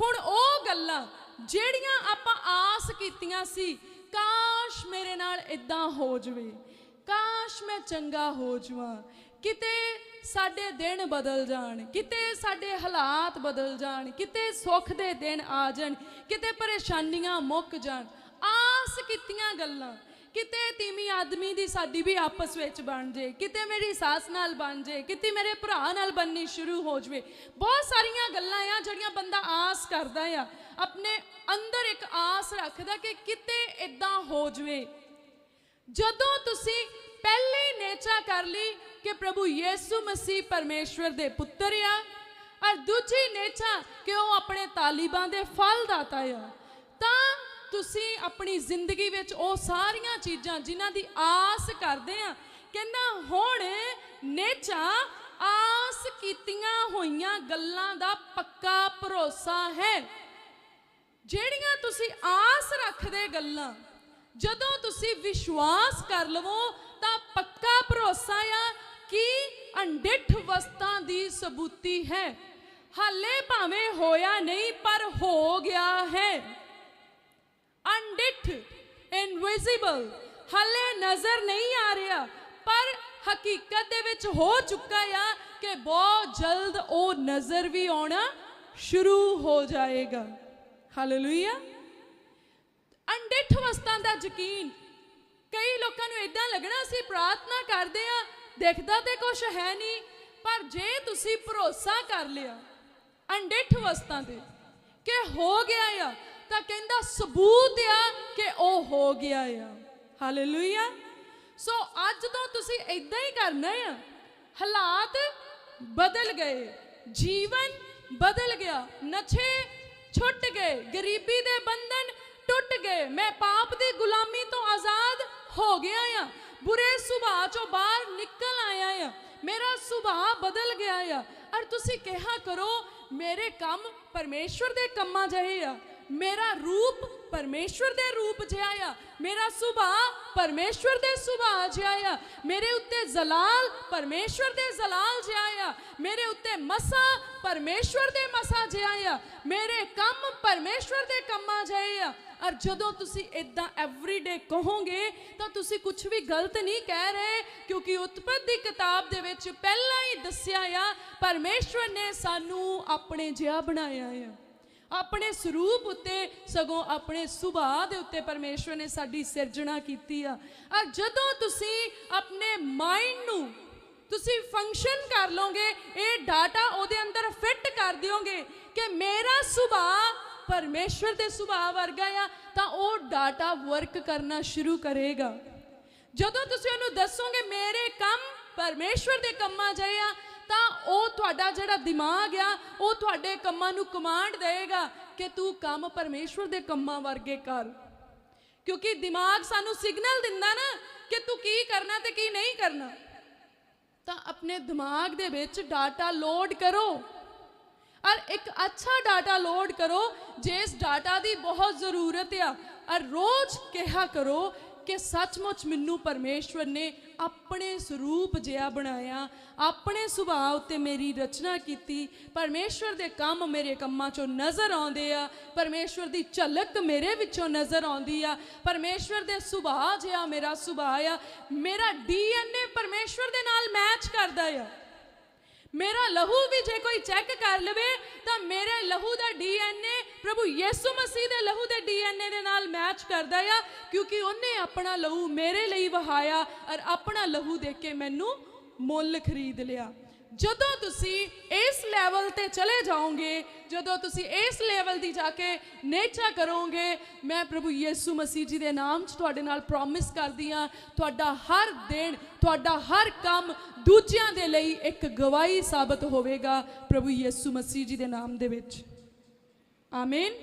ਹੁਣ ਉਹ ਗੱਲਾਂ ਜਿਹੜੀਆਂ ਆਪਾਂ ਆਸ ਕੀਤੀਆਂ ਸੀ, ਕਾਸ਼ ਮੇਰੇ ਨਾਲ ਇਦਾਂ ਹੋ ਜਵੇ, ਕਾਸ਼ ਮੈਂ ਚੰਗਾ ਹੋ ਜਾਵਾਂ, ਕਿਤੇ ਸਾਡੇ ਦਿਨ ਬਦਲ ਜਾਣ, ਕਿਤੇ ਸਾਡੇ ਹਾਲਾਤ ਬਦਲ ਜਾਣ, ਕਿਤੇ ਸੁੱਖ ਦੇ ਦਿਨ ਆ ਜਾਣ, ਕਿਤੇ ਪਰੇਸ਼ਾਨੀਆਂ ਮੁੱਕ ਜਾਣ, ਆਸ ਕੀਤੀਆਂ ਗੱਲਾਂ। ਕਿਤੇ ਤੀਵੀਂ ਆਦਮੀ ਦੀ ਸਾਡੀ ਵੀ ਆਪਸ ਵਿੱਚ ਬਣ ਜੇ, ਕਿਤੇ ਮੇਰੀ ਸੱਸ ਨਾਲ ਬਣ ਜੇ, ਕਿਤੇ ਮੇਰੇ ਭਰਾ ਨਾਲ ਬਣਨੀ ਸ਼ੁਰੂ ਹੋ ਜਵੇ। ਬਹੁਤ ਸਾਰੀਆਂ ਗੱਲਾਂ ਆ ਜਿਹੜੀਆਂ ਬੰਦਾ ਆਸ ਕਰਦਾ ਆ। ਆਪਣੇ ਅੰਦਰ ਇੱਕ ਆਸ ਰੱਖਦਾ ਕਿ ਕਿਤੇ ਇਦਾਂ ਹੋ ਜਵੇ। ਜਦੋਂ ਤੁਸੀਂ ਪਹਿਲੀ ਨੇਚਾ ਕਰ ਲਈ ਕਿ ਪ੍ਰਭੂ ਯੀਸੂ ਮਸੀਹ ਪਰਮੇਸ਼ਵਰ ਦੇ ਪੁੱਤਰ ਆ, ਔਰ ਦੂਜੀ ਨੇਚਾ ਕਿ ਉਹ ਆਪਣੇ ਤਾਲਿਬਾਂ ਦੇ ਫਲ ਦਾਤਾ ਆ, ਤਾਂ ਤੁਸੀਂ ਆਪਣੀ ਜ਼ਿੰਦਗੀ ਵਿੱਚ ਉਹ ਸਾਰੀਆਂ ਚੀਜ਼ਾਂ ਜਿਨ੍ਹਾਂ ਦੀ ਆਸ ਕਰਦੇ ਆ, ਕਹਿੰਦਾ ਹੁਣ ਨੇਚਾ ਆਸ ਕੀਤੀਆਂ ਹੋਈਆਂ ਗੱਲਾਂ ਦਾ ਪੱਕਾ ਭਰੋਸਾ ਹੈ। ਜਿਹੜੀਆਂ ਤੁਸੀਂ ਆਸ ਰੱਖਦੇ ਗੱਲਾਂ, ਜਦੋਂ ਤੁਸੀਂ ਵਿਸ਼ਵਾਸ ਕਰ ਲਵੋ, ਤਾਂ ਪੱਕਾ ਭਰੋਸਾ ਆ ਕਿ ਅਣਡਿੱਠ ਵਸਤਾਂ ਦੀ ਸਬੂਤੀ ਹੈ। ਹਾਲੇ ਭਾਵੇਂ ਹੋਇਆ ਨਹੀਂ, ਪਰ ਹੋ ਗਿਆ ਹੈ। ਅਣਡਿੱਠ ਇਨਵਿਜ਼ੀਬਲ ਹਾਲੇ ਨਜ਼ਰ ਨਹੀਂ ਆ ਰਿਹਾ, ਪਰ ਹਕੀਕਤ ਦੇ ਵਿੱਚ ਹੋ ਚੁੱਕਾ ਆ ਕਿ ਬਹੁਤ ਜਲਦ ਉਹ ਨਜ਼ਰ ਵੀ ਆਉਣਾ ਸ਼ੁਰੂ ਹੋ ਜਾਏਗਾ। ਹਾਲੇਲੂਇਆ ਅਣਡਿੱਠ ਵਸਤਾਂ ਦਾ ਯਕੀਨ। ਕਈ ਲੋਕਾਂ ਨੂੰ ਇਦਾਂ ਲੱਗਣਾ ਸੀ ਪ੍ਰਾਰਥਨਾ ਕਰਦੇ ਆ ਦੇਖਦਾ ਤੇ ਕੁਝ ਹੈ ਨਹੀਂ, ਪਰ ਜੇ ਤੁਸੀਂ ਭਰੋਸਾ ਕਰ ਲਿਆ ਅਣਡਿਠ ਵਸਤਾਂ ਤੇ ਕਿ ਹੋ ਗਿਆ ਆ ਤਾਂ ਕਹਿੰਦਾ ਸਬੂਤ ਆ ਕਿ ਉਹ ਹੋ ਗਿਆ ਆ। ਹਾਲੇਲੂਇਆ ਸੋ ਅੱਜ ਤੋਂ ਤੁਸੀਂ ਇਦਾਂ ਹੀ ਕਰਨਾ ਆ। ਹਾਲਾਤ ਬਦਲ ਗਏ। ਜੀਵਨ ਬਦਲ ਗਿਆ। ਨਸ਼ੇ ਛੁੱਟ ਗਏ। ਗਰੀਬੀ ਦੇ ਬੰਧਨ ਟੁੱਟ ਗਏ। ਮੈਂ ਪਾਪ ਦੀ ਗੁਲਾਮੀ ਤੋਂ ਆਜ਼ਾਦ ਹੋ ਗਿਆ ਆ। ਬੁਰੇ ਸੁਭਾਅ ਚੋਂ ਬਾਹਰ ਨਿਕਲ ਆਇਆ ਆ। ਮੇਰਾ ਸੁਭਾਅ ਬਦਲ ਗਿਆ ਆ। ਔਰ ਤੁਸੀਂ ਕਿਹਾ ਕਰੋ, ਮੇਰੇ ਕੰਮ ਪਰਮੇਸ਼ਵਰ ਦੇ ਕੰਮਾਂ ਜਿਹੇ ਆ। ਮੇਰਾ ਰੂਪ ਪਰਮੇਸ਼ਵਰ ਦੇ ਰੂਪ ਜਿਹਾ ਆ ਮੇਰਾ ਸੁਭਾਅ ਪਰਮੇਸ਼ਵਰ ਦੇ ਸੁਭਾਅ ਜਿਹਾ ਆ ਮੇਰੇ ਉੱਤੇ ਜ਼ਲਾਲ ਪਰਮੇਸ਼ਵਰ ਦੇ ਜ਼ਲਾਲ ਜਿਹਾ ਆ ਮੇਰੇ ਉੱਤੇ ਮਸਾ ਪਰਮੇਸ਼ਵਰ ਦੇ ਮਸਾ ਜਿਹਾ ਆ ਮੇਰੇ ਕੰਮ ਪਰਮੇਸ਼ਵਰ ਦੇ ਕੰਮਾਂ ਜਿਹੇ ਆ ਔਰ ਜਦੋਂ ਤੁਸੀਂ ਇਦਾਂ ਐਵਰੀਡੇ ਕਹੋਗੇ, ਤਾਂ ਤੁਸੀਂ ਕੁਝ ਵੀ ਗਲਤ ਨਹੀਂ ਕਹਿ ਰਹੇ, ਕਿਉਂਕਿ ਉਤਪਤ ਦੀ ਕਿਤਾਬ ਦੇ ਵਿੱਚ ਪਹਿਲਾਂ ਹੀ ਦੱਸਿਆ ਆ, ਪਰਮੇਸ਼ਵਰ ਨੇ ਸਾਨੂੰ ਆਪਣੇ ਜਿਹਾ ਬਣਾਇਆ ਆ। ਆਪਣੇ ਸਰੂਪ ਉੱਤੇ, ਸਗੋਂ ਆਪਣੇ ਸੁਭਾਅ ਦੇ ਉੱਤੇ ਪਰਮੇਸ਼ਵਰ ਨੇ ਸਾਡੀ ਸਿਰਜਣਾ ਕੀਤੀ ਆ। ਔਰ ਜਦੋਂ ਤੁਸੀਂ ਆਪਣੇ ਮਾਈਂਡ ਨੂੰ ਤੁਸੀਂ ਫੰਕਸ਼ਨ ਕਰ ਲਓਗੇ, ਇਹ ਡਾਟਾ ਉਹਦੇ ਅੰਦਰ ਫਿੱਟ ਕਰ ਦਿਓਗੇ ਕਿ ਮੇਰਾ ਸੁਭਾਅ ਪਰਮੇਸ਼ਵਰ ਦੇ ਸੁਭਾਅ ਵਰਗਾ ਆ, ਤਾਂ ਉਹ ਡਾਟਾ ਵਰਕ ਕਰਨਾ ਸ਼ੁਰੂ ਕਰੇਗਾ। ਜਦੋਂ ਤੁਸੀਂ ਉਹਨੂੰ ਦੱਸੋਗੇ, ਮੇਰੇ ਕੰਮ ਪਰਮੇਸ਼ਵਰ ਦੇ ਕੰਮਾਂ ਜਿਹੇ ਆ ਤਾਂ ਉਹ ਤੁਹਾਡਾ ਜਿਹੜਾ ਦਿਮਾਗ ਆ, ਉਹ ਤੁਹਾਡੇ ਕੰਮਾਂ ਨੂੰ ਕਮਾਂਡ ਦੇਵੇਗਾ ਕਿ ਤੂੰ ਕੰਮ ਪਰਮੇਸ਼ਵਰ ਦੇ ਕੰਮਾਂ ਵਰਗੇ ਕਰ। ਕਿਉਂਕਿ ਦਿਮਾਗ ਸਾਨੂੰ ਸਿਗਨਲ ਦਿੰਦਾ ਨਾ ਕਿ ਤੂੰ ਕੀ ਕਰਨਾ ਤੇ ਕੀ ਨਹੀਂ ਕਰਨਾ। ਤਾਂ ਆਪਣੇ ਦਿਮਾਗ ਦੇ ਵਿੱਚ ਡਾਟਾ ਲੋਡ ਕਰੋ। ਔਰ ਇੱਕ ਅੱਛਾ ਡਾਟਾ ਲੋਡ ਕਰੋ ਜਿਸ ਡਾਟਾ ਦੀ ਬਹੁਤ ਜ਼ਰੂਰਤ ਆ, ਔਰ ਰੋਜ਼ ਕਿਹਾ ਕਰੋ ਕਿ ਸੱਚਮੁੱਚ ਮੈਨੂੰ ਪਰਮੇਸ਼ਵਰ ਨੇ ਆਪਣੇ ਸਰੂਪ ਜਿਹਾ ਬਣਾਇਆ, ਆਪਣੇ ਸੁਭਾਅ ਉੱਤੇ ਮੇਰੀ ਰਚਨਾ ਕੀਤੀ। ਪਰਮੇਸ਼ਵਰ ਦੇ ਕੰਮ ਮੇਰੇ ਕੰਮਾਂ ਚੋਂ ਨਜ਼ਰ ਆਉਂਦੇ ਆ, ਪਰਮੇਸ਼ਵਰ ਦੀ ਝਲਕ ਮੇਰੇ ਵਿੱਚੋਂ ਨਜ਼ਰ ਆਉਂਦੀ ਆ, ਪਰਮੇਸ਼ਵਰ ਦੇ ਸੁਭਾਅ ਜਿਹਾ ਮੇਰਾ ਸੁਭਾਅ ਆ, ਮੇਰਾ ਡੀਐਨਏ ਪਰਮੇਸ਼ਵਰ ਦੇ ਨਾਲ ਮੈਚ ਕਰਦਾ ਆ। ਮੇਰਾ ਲਹੂ ਵੀ ਜੇ ਕੋਈ ਚੈੱਕ ਕਰ ਲਵੇ, ਤਾਂ ਮੇਰੇ ਲਹੂ ਦਾ ਡੀਐਨਏ ਪ੍ਰਭੂ ਯਿਸੂ ਮਸੀਹ ਦੇ ਲਹੂ ਦੇ ਡੀਐਨਏ ਦੇ ਨਾਲ ਮੈਚ ਕਰਦਾ ਆ, ਕਿਉਂਕਿ ਉਹਨੇ ਆਪਣਾ ਲਹੂ ਮੇਰੇ ਲਈ ਵਹਾਇਆ ਔਰ ਆਪਣਾ ਲਹੂ ਦੇ ਕੇ ਮੈਨੂੰ ਮੁੱਲ ਖਰੀਦ ਲਿਆ। ਜਦੋਂ ਤੁਸੀਂ ਇਸ ਲੈਵਲ ਤੇ ਚਲੇ ਜਾਓਗੇ, ਜਦੋਂ ਤੁਸੀਂ ਇਸ ਲੈਵਲ ਦੀ ਜਾ ਕੇ ਨੇਚਾ ਕਰੋਗੇ, ਮੈਂ ਪ੍ਰਭੂ ਯਿਸੂ ਮਸੀਹ ਜੀ ਦੇ ਨਾਮ 'ਚ ਤੁਹਾਡੇ ਨਾਲ ਪ੍ਰੋਮਿਸ ਕਰਦੀ ਆ ਤੁਹਾਡਾ ਹਰ ਦਿਨ, ਤੁਹਾਡਾ ਹਰ ਕੰਮ ਦੂਜਿਆਂ ਦੇ ਲਈ ਇੱਕ ਗਵਾਹੀ ਸਾਬਤ ਹੋਵੇਗਾ ਪ੍ਰਭੂ ਯਿਸੂ ਮਸੀਹ ਜੀ ਦੇ ਨਾਮ ਦੇ ਵਿੱਚ। ਆਮੀਨ